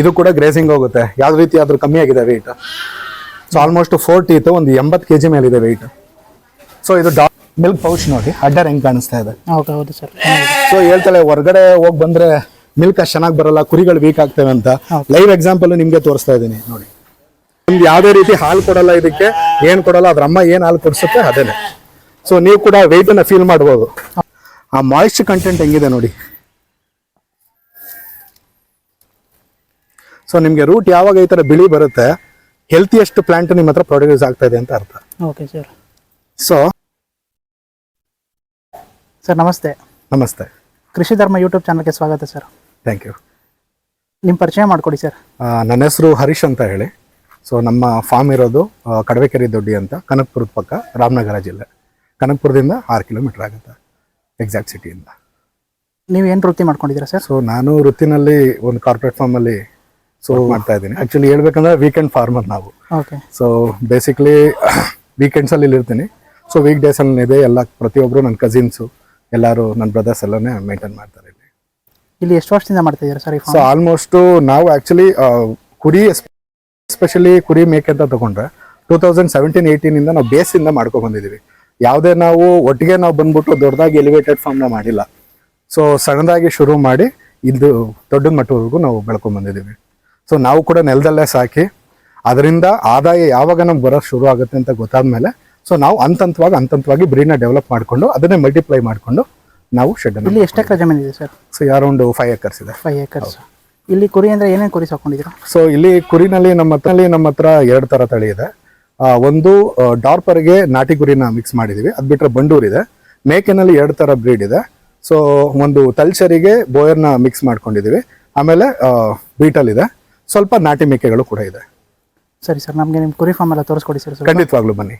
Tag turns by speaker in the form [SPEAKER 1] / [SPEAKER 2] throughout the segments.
[SPEAKER 1] ಇದು ಕೂಡ ಗ್ರೇಸಿಂಗ್ ಹೋಗುತ್ತೆ. ಯಾವ ರೀತಿ ಆದ್ರೂ ಕಮ್ಮಿ ಆಗಿದೆ weight so almost four teeth ಒಂದು ಎಂಬತ್ತು ಕೆ ಜಿ ಮೇಲಿದೆ ವೆಯ್ಟ್ ಸೊ ಇದು ಡಾ ಮಿಲ್ಕ್ ಪೌಚ್ ನೋಡಿ ಅಡ್ಡರ್ ಹೆಂಗ್ ಕಾಣಿಸ್ತಾ ಇದೆ.
[SPEAKER 2] ಓಕೆ ಹೌದು ಸರ್.
[SPEAKER 1] ಸೊ ಹೇಳ್ತಾಳೆ ಹೊರಗಡೆ ಹೋಗಿ ಬಂದ್ರೆ ಮಿಲ್ಕ್ ಅಷ್ಟು ಚೆನ್ನಾಗಿ ಬರಲ್ಲ ಕುರಿಗಳು ವೀಕ್ ಆಗ್ತವೆ ಅಂತ. ಲೈವ್ ಎಕ್ಸಾಂಪಲ್ ನಿಮ್ಗೆ ತೋರಿಸ್ತಾ ಇದ್ದೀನಿ ನೋಡಿ. ನಿಮ್ಗೆ ಯಾವುದೇ ರೀತಿ ಹಾಲು ಕೊಡಲ್ಲ ಇದಕ್ಕೆ ಏನ್ ಕೊಡಲ್ಲ ಅದ್ರ ಅಮ್ಮ ಏನ್ ಹಾಲು ಕೊಡ್ಸುತ್ತೆ ಅದೇನೆ ಸೊ ನೀವು ಕೂಡ ಅನ್ನ ಫೀಲ್ ಮಾಡ್ಬೋದು. ಆ ಮಾಯಿಶ್ಚರ್ ಕಂಟೆಂಟ್ ಹೆಂಗಿದೆ ನೋಡಿ. ಸೊ ನಿಮ್ಗೆ ರೂಟ್ ಯಾವಾಗ ಈ ತರ ಬಿಳಿ ಬರುತ್ತೆ ಹೆಲ್ತಿಯಸ್ಟ್ ಪ್ಲಾಂಟ್ ನಿಮ್ಮ ಹತ್ರ ಪ್ರೊಡ್ಯೂಸ್ ಆಗ್ತಾ ಇದೆ ಅಂತ ಅರ್ಥ.
[SPEAKER 2] ಓಕೆ ಸರ್
[SPEAKER 1] ಸೊ
[SPEAKER 2] ಸರ್ ನಮಸ್ತೆ.
[SPEAKER 1] ನಮಸ್ತೆ.
[SPEAKER 2] ಕೃಷಿ ಧರ್ಮ ಯೂಟ್ಯೂಬ್ ಚಾನಲ್ಗೆ ಸ್ವಾಗತ ಸರ್
[SPEAKER 1] ಥ್ಯಾಂಕ್ ಯು
[SPEAKER 2] ನಿಮ್ಮ ಪರಿಚಯ ಮಾಡಿಕೊಡಿ ಸರ್
[SPEAKER 1] ನನ್ನ ಹೆಸರು ಹರೀಶ್ ಅಂತ ಹೇಳಿ. ಸೊ ನಮ್ಮ ಫಾರ್ಮ್ ಇರೋದು ಕಡವೆಕೆರೆ ದೊಡ್ಡಿ ಅಂತ ಕನಕಪುರದ ಪಕ್ಕ ರಾಮನಗರ ಜಿಲ್ಲೆ. ಕನಕಪುರದಿಂದ ಆರು ಕಿಲೋಮೀಟರ್ ಆಗುತ್ತೆ ಎಕ್ಸಾಕ್ಟ್ ಸಿಟಿಯಿಂದ
[SPEAKER 2] ನೀವು ಏನು ವೃತ್ತಿ ಮಾಡ್ಕೊಂಡಿದ್ದೀರಾ ಸರ್
[SPEAKER 1] ಸೊ ನಾನು ವೃತ್ತಿನಲ್ಲಿ ಒಂದು ಕಾರ್ಪೊರೇಟ್ ಫಾರ್ಮಲ್ಲಿ ಸೊ ಮಾಡ್ತಾ ಇದ್ದೀನಿ. ಆಕ್ಚುಲಿ ಹೇಳ್ಬೇಕಂದ್ರೆ ವೀಕೆಂಡ್ ಫಾರ್ಮರ್ ನಾವು.
[SPEAKER 2] ಓಕೆ
[SPEAKER 1] ಸೊ ಬೇಸಿಕ್ಲಿ ವೀಕೆಂಡ್ಸಲ್ಲಿ ಅಲ್ಲಿ ಇರ್ತೀನಿ ಸೊ ವೀಕ್ ಡೇಸ್ ಅಲ್ಲಿ ಇದೆ ಎಲ್ಲ ಪ್ರತಿಯೊಬ್ಬರು ನನ್ನ ಕಸಿನ್ಸು ಎಲ್ಲರೂ ನನ್ನ ಬ್ರದರ್ಸ್ ಎಲ್ಲನೇ ಮೇಂಟೈನ್ ಮಾಡ್ತಾರೆ ಇಲ್ಲಿ.
[SPEAKER 2] ಇಲ್ಲಿ ಎಷ್ಟು ವರ್ಷದಿಂದ ಮಾಡ್ತಾ ಇದ್ದಾರೆ ಸರ್
[SPEAKER 1] ಸೊ ಆಲ್ಮೋಸ್ಟ್ ನಾವು ಆ್ಯಕ್ಚುಲಿ ಕುರಿ ಎಸ್ಪೆಷಲಿ ಕುರಿ ಮೇಕೆ ಅಂತ ತಗೊಂಡ್ರೆ ಟೂ ತೌಸಂಡ್ ಸೆವೆಂಟೀನ್ ಏಯ್ಟೀನ್ ಇಂದ ನಾವು ಬೇಸ್ ಇಂದ ಮಾಡ್ಕೊಂಡ್ ಬಂದಿದೀವಿ ಯಾವುದೇ ನಾವು ಒಟ್ಟಿಗೆ ನಾವು ಬಂದ್ಬಿಟ್ಟು ದೊಡ್ಡದಾಗಿ ಎಲಿವೇಟೆಡ್ ಫಾರ್ಮ್ನ ಮಾಡಿಲ್ಲ. ಸೊ ಸಣ್ಣದಾಗಿ ಶುರು ಮಾಡಿ ಇದು ದೊಡ್ಡ ಮಟ್ಟವರೆಗೂ ನಾವು ಬೆಳ್ಕೊಂಡ್ ಬಂದಿದ್ದೀವಿ. ಸೊ ನಾವು ಕೂಡ ನೆಲದಲ್ಲೇ ಸಾಕಿ ಅದರಿಂದ ಆದಾಯ ಯಾವಾಗ ನಮ್ಗೆ ಬರೋಕ್ಕೆ ಶುರು ಆಗುತ್ತೆ ಅಂತ ಗೊತ್ತಾದ್ಮೇಲೆ ಸೊ ನಾವು ಅಂತಂತವಾಗಿ ಅಂತಂತವಾಗಿ ಬ್ರೀಡ್ನ ಡೆವಲಪ್ ಮಾಡಿಕೊಂಡು ಅದನ್ನೇ ಮಲ್ಟಿಪ್ಲೈ ಮಾಡಿಕೊಂಡು ನಾವು ಶೆಡ್
[SPEAKER 2] ಇಲ್ಲಿ ಎಷ್ಟು ಎಕರೆ ಜಮೀನು ಇದೆ sir?
[SPEAKER 1] So around five acres ಇದೆ.
[SPEAKER 2] ಫೈವ್ ಏಕರ್ಸ್ ಇಲ್ಲಿ ಕುರಿ ಅಂದರೆ ಏನೇನು ಕುರಿ ಸಾಕೊಂಡಿದ್ದೀರಾ
[SPEAKER 1] ಸೊ ಇಲ್ಲಿ ಕುರಿನಲ್ಲಿ ನಮ್ಮ ಹತ್ರಲ್ಲಿ ನಮ್ಮ ಹತ್ರ ಎರಡು ಥರ ತಳಿ ಇದೆ. ಒಂದು ಡಾರ್ಪರ್ಗೆ ನಾಟಿ ಕುರಿನ ಮಿಕ್ಸ್ ಮಾಡಿದ್ದೀವಿ ಅದು ಬಿಟ್ಟರೆ ಬಂಡೂರಿದೆ ಇದೆ. ಮೇಕೆನಲ್ಲಿ ಎರಡು ಥರ ಬ್ರೀಡ್ ಇದೆ. ಸೊ ಒಂದು ತಲ್ಚರಿಗೆ ಬೋಯರ್ನ ಮಿಕ್ಸ್ ಮಾಡ್ಕೊಂಡಿದ್ದೀವಿ ಆಮೇಲೆ ಬೀಟಲ್ ಇದೆ. ಸ್ವಲ್ಪ ನಾಟಿ ಮೇಕೆಗಳು ಕೂಡ ಇದೆ.
[SPEAKER 2] ಸರಿ ಸರ್ ನಮಗೆ ನಿಮ್ಮ ಕುರಿ ಫಾರ್ಮ್ ಎಲ್ಲ ತೋರಿಸ್ಕೊಡಿ ಸರ್ ಸ್ವಲ್ಪ.
[SPEAKER 1] ಖಂಡಿತವಾಗ್ಲೂ ಬನ್ನಿ.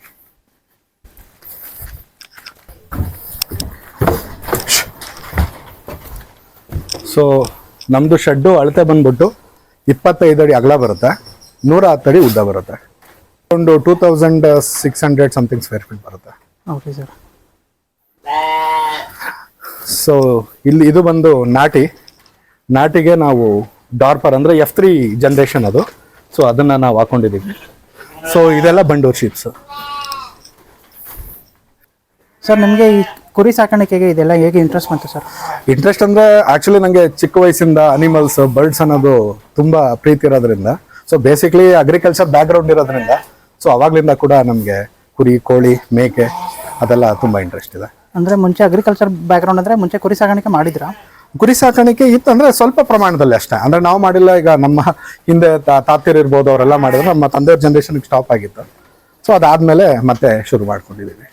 [SPEAKER 1] ಸೊ ನಮ್ಮದು ಶೆಡ್ಡು ಅಳತೆ ಬಂದ್ಬಿಟ್ಟು ಇಪ್ಪತ್ತೈದು ಅಡಿ ಅಗಲ ಬರುತ್ತೆ ನೂರ ಹತ್ತು ಅಡಿ ಉದ್ದ ಬರುತ್ತೆ. ಒಂದು two thousand six hundred something square feet ಬರುತ್ತೆ.
[SPEAKER 2] ಓಕೆ ಸರ್
[SPEAKER 1] ಸೊ ಇಲ್ಲಿ ಇದು ಬಂದು ನಾಟಿ. ನಾಟಿಗೆ ನಾವು ಡಾರ್ಪರ್ ಅಂದರೆ ಎಫ್ ತ್ರೀ ಜನ್ರೇಷನ್ ಅದು. ಸೊ ಅದನ್ನು ನಾವು ಹಾಕೊಂಡಿದ್ದೀವಿ ಸೊ ಇದೆಲ್ಲ ಬಂಡೂರ್ ಶೀಪ್ಸ್
[SPEAKER 2] ಸರ್ ನಮಗೆ ಈ ಕುರಿ ಸಾಕಾಣಿಕೆಗೆ ಇದೆಲ್ಲ ಹೇಗೆ ಇಂಟ್ರೆಸ್ಟ್ ಬಂತು ಸರ್
[SPEAKER 1] ಇಂಟ್ರೆಸ್ಟ್ ಅಂದ್ರೆ ಆಕ್ಚುಲಿ ನಂಗೆ ಚಿಕ್ಕ ವಯಸ್ಸಿಂದ ಅನಿಮಲ್ಸ್ ಬರ್ಡ್ಸ್ ಅನ್ನೋದು ತುಂಬಾ ಪ್ರೀತಿ ಇರೋದ್ರಿಂದ. ಸೊ ಬೇಸಿಕ್ಲಿ ಅಗ್ರಿಕಲ್ಚರ್ ಬ್ಯಾಕ್ಗ್ರೌಂಡ್ ಇರೋದ್ರಿಂದ. ಸೊ ಅವಾಗ್ಲಿಂದ ಕೂಡ ನಮಗೆ ಕುರಿ ಕೋಳಿ ಮೇಕೆ ಅದೆಲ್ಲ ತುಂಬಾ ಇಂಟ್ರೆಸ್ಟ್ ಇದೆ.
[SPEAKER 2] ಅಂದರೆ ಮುಂಚೆ ಅಗ್ರಿಕಲ್ಚರ್ ಬ್ಯಾಕ್ಗ್ರೌಂಡ್ ಅಂದರೆ ಮುಂಚೆ ಕುರಿ ಸಾಕಾಣಿಕೆ ಮಾಡಿದ್ರಾ?
[SPEAKER 1] ಕುರಿ ಸಾಕಾಣಿಕೆ ಇತ್ತು ಅಂದ್ರೆ ಸ್ವಲ್ಪ ಪ್ರಮಾಣದಲ್ಲಿ ಅಷ್ಟೇ. ಅಂದ್ರೆ ನಾವು ಮಾಡಿಲ್ಲ ಈಗ ನಮ್ಮ ಹಿಂದೆ ತಾ- ತಾತಿಯರು ಇರ್ಬೋದು ಅವರೆಲ್ಲ ಮಾಡಿದ್ರು ನಮ್ಮ ತಂದೆಯವ್ರ ಜನ್ರೇಷನ್ಗೆ ಸ್ಟಾಪ್ ಆಗಿತ್ತು. ಸೊ ಅದಾದ್ಮೇಲೆ ಮತ್ತೆ ಶುರು ಮಾಡ್ಕೊಂಡಿದ್ದೀವಿ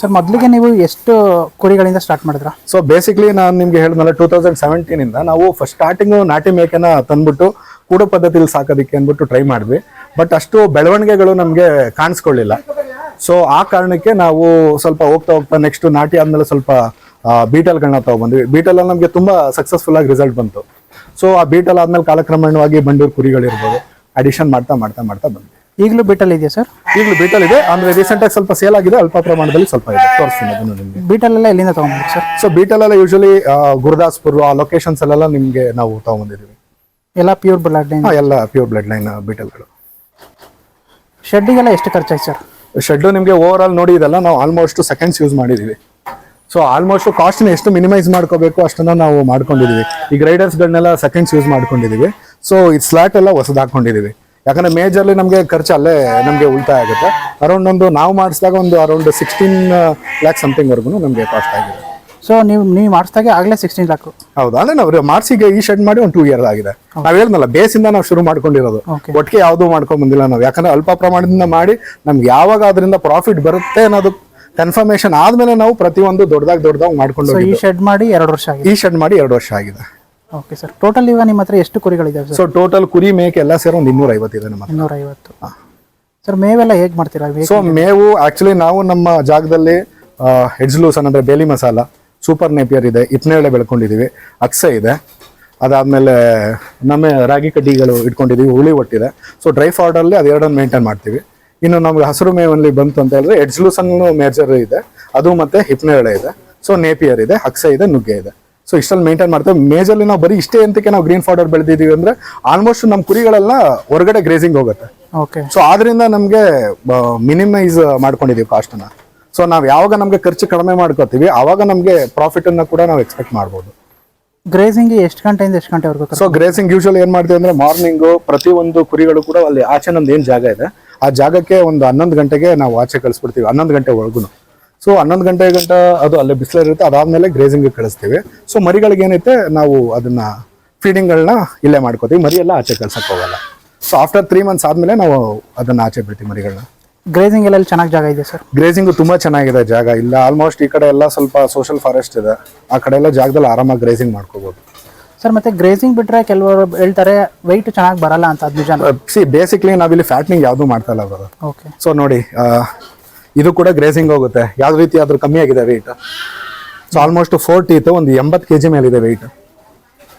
[SPEAKER 2] ಸರ್ ಮೊದಲಿಗೆ ನೀವು ಎಷ್ಟು ಕುರಿಗಳಿಂದ ಸ್ಟಾರ್ಟ್ ಮಾಡಿದ್ರಾ?
[SPEAKER 1] ಸೊ ಬೇಸಿಕ್ಲಿ ನಾನು ನಿಮ್ಗೆ ಹೇಳಿದ್ಮೇಲೆ ಟೂ ತೌಸಂಡ್ ಸೆವೆಂಟೀನ್ ಇಂದ ನಾವು ಫಸ್ಟ್ ಸ್ಟಾರ್ಟಿಂಗು ನಾಟಿ ಮೇಕೆನ ತಂದ್ಬಿಟ್ಟು ಕೂಡು ಪದ್ಧತಿಲಿ ಸಾಕೋದಕ್ಕೆ ಅಂದ್ಬಿಟ್ಟು ಟ್ರೈ ಮಾಡಿದ್ವಿ. ಬಟ್ ಅಷ್ಟು ಬೆಳವಣಿಗೆಗಳು ನಮಗೆ ಕಾಣಿಸ್ಕೊಳ್ಳಿಲ್ಲ. ಸೊ ಆ ಕಾರಣಕ್ಕೆ ನಾವು ಸ್ವಲ್ಪ ಹೋಗ್ತಾ ಹೋಗ್ತಾ ನೆಕ್ಸ್ಟ್ ನಾಟಿ ಆದಮೇಲೆ ಸ್ವಲ್ಪ ಬೀಟಲ್ಗಳನ್ನ ತಗೊಬಂದ್ವಿ ಬೀಟಲ್ ನಮಗೆ ತುಂಬಾ ಸಕ್ಸಸ್ಫುಲ್ ಆಗಿ ರಿಸಲ್ಟ್ ಬಂತು. ಸೊ ಆ ಬೀಟಲ್ ಆದ್ಮೇಲೆ ಕಾಲಕ್ರಮೇಣವಾಗಿ ಬಂಡೂರು ಕುರಿಗಳಿರ್ಬೋದು. ಅಡಿಷನ್ ಮಾಡ್ತಾ ಮಾಡ್ತಾ ಮಾಡ್ತಾ ಬಂದ್ವಿ.
[SPEAKER 2] ಈಗಲೂ ಬೀಟಲ್ ಇದೆಯಾ ಸರ್?
[SPEAKER 1] ಈಗಲೂ ಬೀಟಲ್ ಇದೆ. ಅಂದ್ರೆ ರೀಸೆಂಟ್ ಆಗಿ ಸ್ವಲ್ಪ ಸೇಲ್ ಆಗಿದೆ. ಅಲ್ಪ ಪ್ರಮಾಣದಲ್ಲಿ ಸ್ವಲ್ಪ ಇದೆ. ತೋರಿಸ್ತೀನಿ ಅದನ್ನು ನಿಮಗೆ.
[SPEAKER 2] ಬೀಟಲೆಲ್ಲ ಎಲ್ಲಿಂದ ತೊಗೊಂಡ್ರಿ ಸರ್?
[SPEAKER 1] ಸೊ ಬೀಟಲ್ ಎಲ್ಲ ಯೂಶಲಿ ಗುರುದಾಸ್ಪುರ್ ಆ ಲೊಕೇಶನ್ಸ್ ಅಲ್ಲೆಲ್ಲ ನಿಮಗೆ ನಾವು ತಗೊಂಬಂದಿದ್ದೀವಿ
[SPEAKER 2] ಎಲ್ಲ ಪ್ಯೂರ್ ಬ್ಲಡ್
[SPEAKER 1] ಲೈನ್ ಎಲ್ಲ ಪ್ಯೂರ್ ಬ್ಲಡ್ ಲೈನ್ ಬೀಟಲ್ಗಳು
[SPEAKER 2] ಶೆಡ್ಡಿಗೆಲ್ಲ ಎಷ್ಟು ಖರ್ಚಾಯ್ತು ಸರ್?
[SPEAKER 1] ಶೆಡ್ಡು ನಿಮಗೆ ಓವರ್ ಆಲ್ ನೋಡಿ ಇದೆಲ್ಲ ನಾವು ಆಲ್ಮೋಸ್ಟ್ ಸೆಕೆಂಡ್ಸ್ ಯೂಸ್ ಮಾಡಿದೀವಿ ಸೊ ಆಲ್ಮೋಸ್ಟ್ ಕಾಸ್ಟ್ನ ಎಷ್ಟು ಮಿನಿಮೈಸ್ ಮಾಡ್ಕೋಬೇಕು ಅಷ್ಟನ್ನ ನಾವು ಮಾಡ್ಕೊಂಡಿದೀವಿ. ಈಗ ರೈಡರ್ಸ್ಗಳನ್ನೆಲ್ಲ ಸೆಕೆಂಡ್ಸ್ ಯೂಸ್ ಮಾಡ್ಕೊಂಡಿದೀವಿ. ಸೊ ಈ ಸ್ಲಾಟ್ ಎಲ್ಲ ಹೊಸದು ಹಾಕೊಂಡಿದ್ದೀವಿ ಯಾಕಂದ್ರೆ ಮೇಜರ್ಲಿ ನಮಗೆ ಖರ್ಚು ಅಲ್ಲೇ ನಮಗೆ ಉಳಿತಾಯ ಆಗುತ್ತೆ. ಅರೌಂಡ್ ಒಂದು ನಾವು ಮಾಡಿಸಿದಾಗ ಒಂದು ಅರೌಂಡ್ ಸಿಕ್ಸ್ಟೀನ್ ಲ್ಯಾಕ್ ಸಮಥಿಂಗ್ ವರ್ಗು ನಮಗೆ ಕಾಸ್ಟ್ ಆಗಿದೆ.
[SPEAKER 2] ಸೊ ನೀವು ನೀವು ಮಾಡಿಸಿದಾಗ ಆಗಲೇ ಸಿಕ್ಸ್ಟೀನ್ ಲ್ಯಾಕ್
[SPEAKER 1] ಹೌದು. ಅಂದ್ರೆ ನಾವು ಮಾರ್ಸಿಗೆ ಈ ಶೆಡ್ ಮಾಡಿ ಒಂದು ಟೂ ಇಯರ್ ಆಗಿದೆ. ನಾವು ಹೇಳಿದ್ನಲ್ಲ ಬೇಸಿಂದ ನಾವು ಶುರು ಮಾಡ್ಕೊಂಡಿರೋದು. ಒಟ್ಟಿಗೆ ಯಾವುದು ಮಾಡ್ಕೊಂಡ್ ಬಂದಿಲ್ಲ ನಾವು. ಯಾಕಂದ್ರೆ ಅಲ್ಪ ಪ್ರಮಾಣದಿಂದ ಮಾಡಿ ನಮ್ಗೆ ಯಾವಾಗ ಅದರಿಂದ ಪ್ರಾಫಿಟ್ ಬರುತ್ತೆ ಅನ್ನೋದು ಕನ್ಫರ್ಮೇಶನ್ ಆದ್ಮೇಲೆ ನಾವು ಪ್ರತಿಯೊಂದು ದೊಡ್ಡದಾಗಿ ದೊಡ್ಡದಾಗಿ ಮಾಡ್ಕೊಂಡು
[SPEAKER 2] ಈ
[SPEAKER 1] ಹೋಗಿದ್ದು.
[SPEAKER 2] ಶೆಡ್ ಮಾಡಿ ಎರಡು ವರ್ಷ ಆಗಿದೆ.
[SPEAKER 1] ಈ ಶೆಡ್ ಮಾಡಿ ಎರಡು ವರ್ಷ ಆಗಿದೆ.
[SPEAKER 2] ಓಕೆ ಸರ್ ಟೋಟಲ್ ಇವಾಗ ನಿಮ್ಮ ಹತ್ರ ಎಷ್ಟು ಕುರಿಗಳಿದೆ ಸರ್
[SPEAKER 1] ಸೊ ಟೋಟಲ್ ಕುರಿ ಮೇಕೆ ಎಲ್ಲ ಸೇರಿ ಒಂದು ಇನ್ನೂರ ಐವತ್ತಿದೆ ನಮ್ಮ ಹತ್ರ.
[SPEAKER 2] ಇನ್ನೂರ ಐವತ್ತು ಸರ್ ಮೇವೆಲ್ಲ ಹೇಗೆ ಮಾಡ್ತೀರಾ?
[SPEAKER 1] ಸೊ ಮೇವು ಆಕ್ಚುಲಿ ನಾವು ನಮ್ಮ ಜಾಗದಲ್ಲಿ ಹೆಡ್ಜ್ಲೂಸನ್ ಅಂದ್ರೆ ಬೇಲಿ ಮಸಾಲ ಸೂಪರ್ ನೇಪಿಯರ್ ಇದೆ ಇಪ್ನೇಳೆ ಬೆಳ್ಕೊಂಡಿದೀವಿ ಅಕ್ಸೆ ಇದೆ. ಅದಾದ್ಮೇಲೆ ನಮ್ಮ ರಾಗಿ ಕಡ್ಡಿಗಳು ಇಟ್ಕೊಂಡಿದೀವಿ ಹುಳಿ ಒಟ್ಟಿದೆ. ಸೊ ಡ್ರೈ ಫಾರ್ಡಲ್ಲಿ ಅದೆರಡನ್ನು ಮೇಂಟೈನ್ ಮಾಡ್ತೀವಿ. ಇನ್ನು ನಮ್ಗೆ ಹಸಿರು ಮೇವಲ್ಲಿ ಬಂತು ಅಂತ ಹೇಳಿದ್ರೆ ಎಡ್ಜ್ಲೂಸನ್ ಮೇಜರ್ ಇದೆ. ಅದು ಮತ್ತೆ ಹಿಪ್ನೇಳೆ ಇದೆ. ಸೊ ನೇಪಿಯರ್ ಇದೆ ಅಕ್ಸೆ ಇದೆ ನುಗ್ಗೆ ಇದೆ. ಸೊ ಇಷ್ಟಲ್ಲಿ ಮೇಂಟೈನ್ ಮಾಡ್ತೇವೆ ಮೇಜರ್ಲಿ ನಾವು ಬರೀ ಇಷ್ಟೇ ಅಂತಕ್ಕೆ ನಾವು ಗ್ರೀನ್ ಫಾರ್ಡರ್ ಬೆಳೆದಿದ್ದೀವಿ ಅಂದ್ರೆ ಆಲ್ಮೋಸ್ಟ್ ನಮ್ಮ ಕುರಿಗಳೆಲ್ಲ ಹೊರಗಡೆ ಗ್ರೇಸಿಂಗ್ ಹೋಗುತ್ತೆ.
[SPEAKER 2] ಓಕೆ
[SPEAKER 1] ಸೊ ಆದ್ರಿಂದ ನಮಗೆ ಮಿನಿಮೈಸ್ ಮಾಡ್ಕೊಂಡಿದೀವಿ ಕಾಸ್ಟನ್ನ ಸೊ ನಾವು ಯಾವಾಗ ನಮಗೆ ಖರ್ಚು ಕಡಿಮೆ ಮಾಡ್ಕೋತೀವಿ ಆವಾಗ ನಮಗೆ ಪ್ರಾಫಿಟ್ ಅನ್ನ ಕೂಡ ನಾವು ಎಕ್ಸ್ಪೆಕ್ಟ್ ಮಾಡ್ಬೋದು.
[SPEAKER 2] ಗ್ರೇಸಿಂಗ್ ಎಷ್ಟು ಗಂಟೆಯಿಂದ ಎಷ್ಟು ಗಂಟೆವರೆಗೂ
[SPEAKER 1] ಸೊ ಗ್ರೇಸಿಂಗ್ ಯೂಶಲ್ ಏನ್ ಮಾಡ್ತೀವಿ ಅಂದ್ರೆ ಮಾರ್ನಿಂಗು ಪ್ರತಿ ಒಂದು ಕುರಿಗಳು ಕೂಡ ಅಲ್ಲಿ ಆಚೆ ನಮ್ದು ಏನ್ ಜಾಗ ಇದೆ. ಆ ಜಾಗಕ್ಕೆ ಒಂದು ಹನ್ನೊಂದು ಗಂಟೆಗೆ ನಾವು ಆಚೆ ಕಳಿಸ್ಬಿಡ್ತೀವಿ ಹನ್ನೊಂದು ಗಂಟೆ ಒಳಗೂ ಸೊ ಹನ್ನೊಂದು ಗಂಟೆ ಗಂಟ ಅದು ಅಲ್ಲೇ ಬಿಸಿಲಿರುತ್ತೆ ಅದಾದಮೇಲೆ ಗ್ರೇಸಿಂಗ್ ಕಳಿಸ್ತೀವಿ. ಸೊ ಮರಿಗಳಿಗೆ ಏನೈತೆ ನಾವು ಅದನ್ನ ಫೀಡಿಂಗ್ಗಳನ್ನ ಇಲ್ಲೇ ಮಾಡ್ಕೋತೀವಿ ಮರಿ ಎಲ್ಲ ಆಚೆ ಕಳ್ಸಕ್ ಹೋಗಲ್ಲ. ಸೊ ಆಫ್ಟರ್ ತ್ರೀ ಮಂತ್ಸ್ ಆದ್ಮೇಲೆ ನಾವು ಅದನ್ನ ಆಚೆ ಬಿಡ್ತೀವಿ ಮರಿಗಳನ್ನ.
[SPEAKER 2] ಗ್ರೇಸಿಂಗ್ ಎಲ್ಲ ಚೆನ್ನಾಗಿ ಜಾಗ ಇದೆ ಸರ್?
[SPEAKER 1] ಗ್ರೇಸಿಂಗ್ ತುಂಬಾ ಚೆನ್ನಾಗಿದೆ ಜಾಗ. ಇಲ್ಲ ಆಲ್ಮೋಸ್ಟ್ ಈ ಕಡೆ ಎಲ್ಲ ಸ್ವಲ್ಪ ಸೋಷಲ್ ಫಾರೆಸ್ಟ್ ಇದೆ. ಆ ಕಡೆ ಎಲ್ಲ ಜಾಗದಲ್ಲಿ ಆರಾಮಾಗಿ ಗ್ರೇಸಿಂಗ್ ಮಾಡ್ಕೋಬಹುದು
[SPEAKER 2] ಸರ್ ಮತ್ತೆ ಗ್ರೇಸಿಂಗ್ ಬಿಟ್ರೆ ಕೆಲವರು ಹೇಳ್ತಾರೆ weight ಚೆನ್ನಾಗಿ ಬರಲ್ಲ ಅಂತ ಅದು ನಿಜ
[SPEAKER 1] ಸಿ ಬೇಸಿಕ್ಲಿ ನಾವಿಲ್ಲಿ ಫ್ಯಾಟ್ನಿಂಗ್ ಯಾವುದು ಮಾಡ್ತಾ ಇಲ್ಲ.
[SPEAKER 2] ಓಕೆ
[SPEAKER 1] ಸೊ ನೋಡಿ ಇದು ಕೂಡ ಗ್ರೇಸಿಂಗ್ ಹೋಗುತ್ತೆ. ಯಾವ ರೀತಿ ಆದ್ರೂ ಕಮ್ಮಿ ಆಗಿದೆ ವೆಯ್ಟ್ ಸೊ ಆಲ್ಮೋಸ್ಟ್ ಫೋರ್ ಇತ್ತು ಒಂದು ಎಂಬತ್ತು ಕೆ ಜಿ ಮೇಲಿದೆ ವೆಯ್ಟ್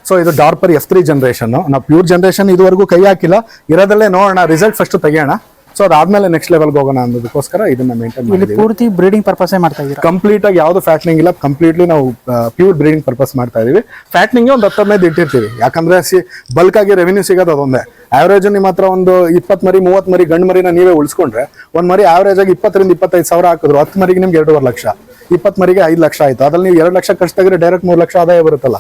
[SPEAKER 1] ಸೊ ಇದು ಡಾರ್ಪರ್ ಎಫ್ ತ್ರೀ ಜನ್ರೇಷನ್ ನಾವು ಪ್ಯೂರ್ ಜನ್ರೇಷನ್ ಇದುವರೆಗೂ ಕೈ ಹಾಕಿಲ್ಲ. ಇರೋದಲ್ಲೇ ನೋಡೋಣ ರಿಸಲ್ಟ್ ಫಸ್ಟ್ ತೆಗಿಯೋಣ. ಸೊ ಅದಾದ್ಮೇಲೆ ನೆಕ್ಸ್ಟ್ ಲೆವೆಲ್ಗೆ ಹೋಗೋಣ ಅನ್ನೋದಕ್ಕೋಸ್ಕರ ಇದನ್ನ ಮೇಂಟೈನ್
[SPEAKER 2] ಇಲ್ಲಿ
[SPEAKER 1] ಮಾಡಿದ್ದೀವಿ
[SPEAKER 2] ಪೂರ್ತಿ ಬ್ರೀಡಿಂಗ್ ಪರ್ಪಸೇ ಮಾಡ್ತಾ ಇದ್ದೀರಾ
[SPEAKER 1] ಕಂಪ್ಲೀಟ್ ಆಗಿ ಯಾವ್ದು ಫ್ಯಾಟ್ನಿಂಗ್ ಇಲ್ಲ ಕಂಪ್ಲೀಟ್ಲಿ ನಾವು ಪ್ಯೂರ್ ಬ್ರೀಡಿಂಗ್ ಪರ್ಪಸ್ ಮಾಡ್ತಾ ಇದೀವಿ. ಫ್ಯಾಟ್ನಿಂಗ್ ಒಂದು ಹತ್ತು ಹದಿನೈದು ಇಟ್ಟಿರ್ತೀವಿ. ಯಾಕಂದ್ರೆ ಸಿ ಬಲ್ಕ್ ಆಗಿ ರೆವಿನ್ಯೂ ಸಿಗೋದು ಅದೊಂದೇ. ಆವರೇಜ್ ನಿಮ್ಮ ಹತ್ರ ಒಂದು ಇಪ್ಪತ್ತು ಮರಿ ಮೂವತ್ತು ಮರಿ ಗಂಡು ಮರಿನ ನೀವೇ ಉಳಿಸ್ಕೊಂಡ್ರೆ ಒಂದು ಮರಿ ಆವರೇಜ್ ಆಗಿ ಇಪ್ಪತ್ತರಿಂದ ಇಪ್ಪತ್ತೈದು ಸಾವಿರ ಹಾಕಿದ್ರು ಹತ್ತು ಮರಿಗೆ ನಿಮ್ಗೆ ಎರಡೂವರೆ ಲಕ್ಷ. ಇಪ್ಪತ್ತು ಮರಿಗೆ ಐದು ಲಕ್ಷ ಆಯ್ತು. ಅದ್ರಲ್ಲಿ ನೀವು ಎರಡು ಲಕ್ಷ ಖರ್ಚು ತೆಗೆದ್ರೆ ಡೈರೆಕ್ಟ್ ಮೂರು ಲಕ್ಷ ಆದಾಯ ಬರುತ್ತಲ್ಲ.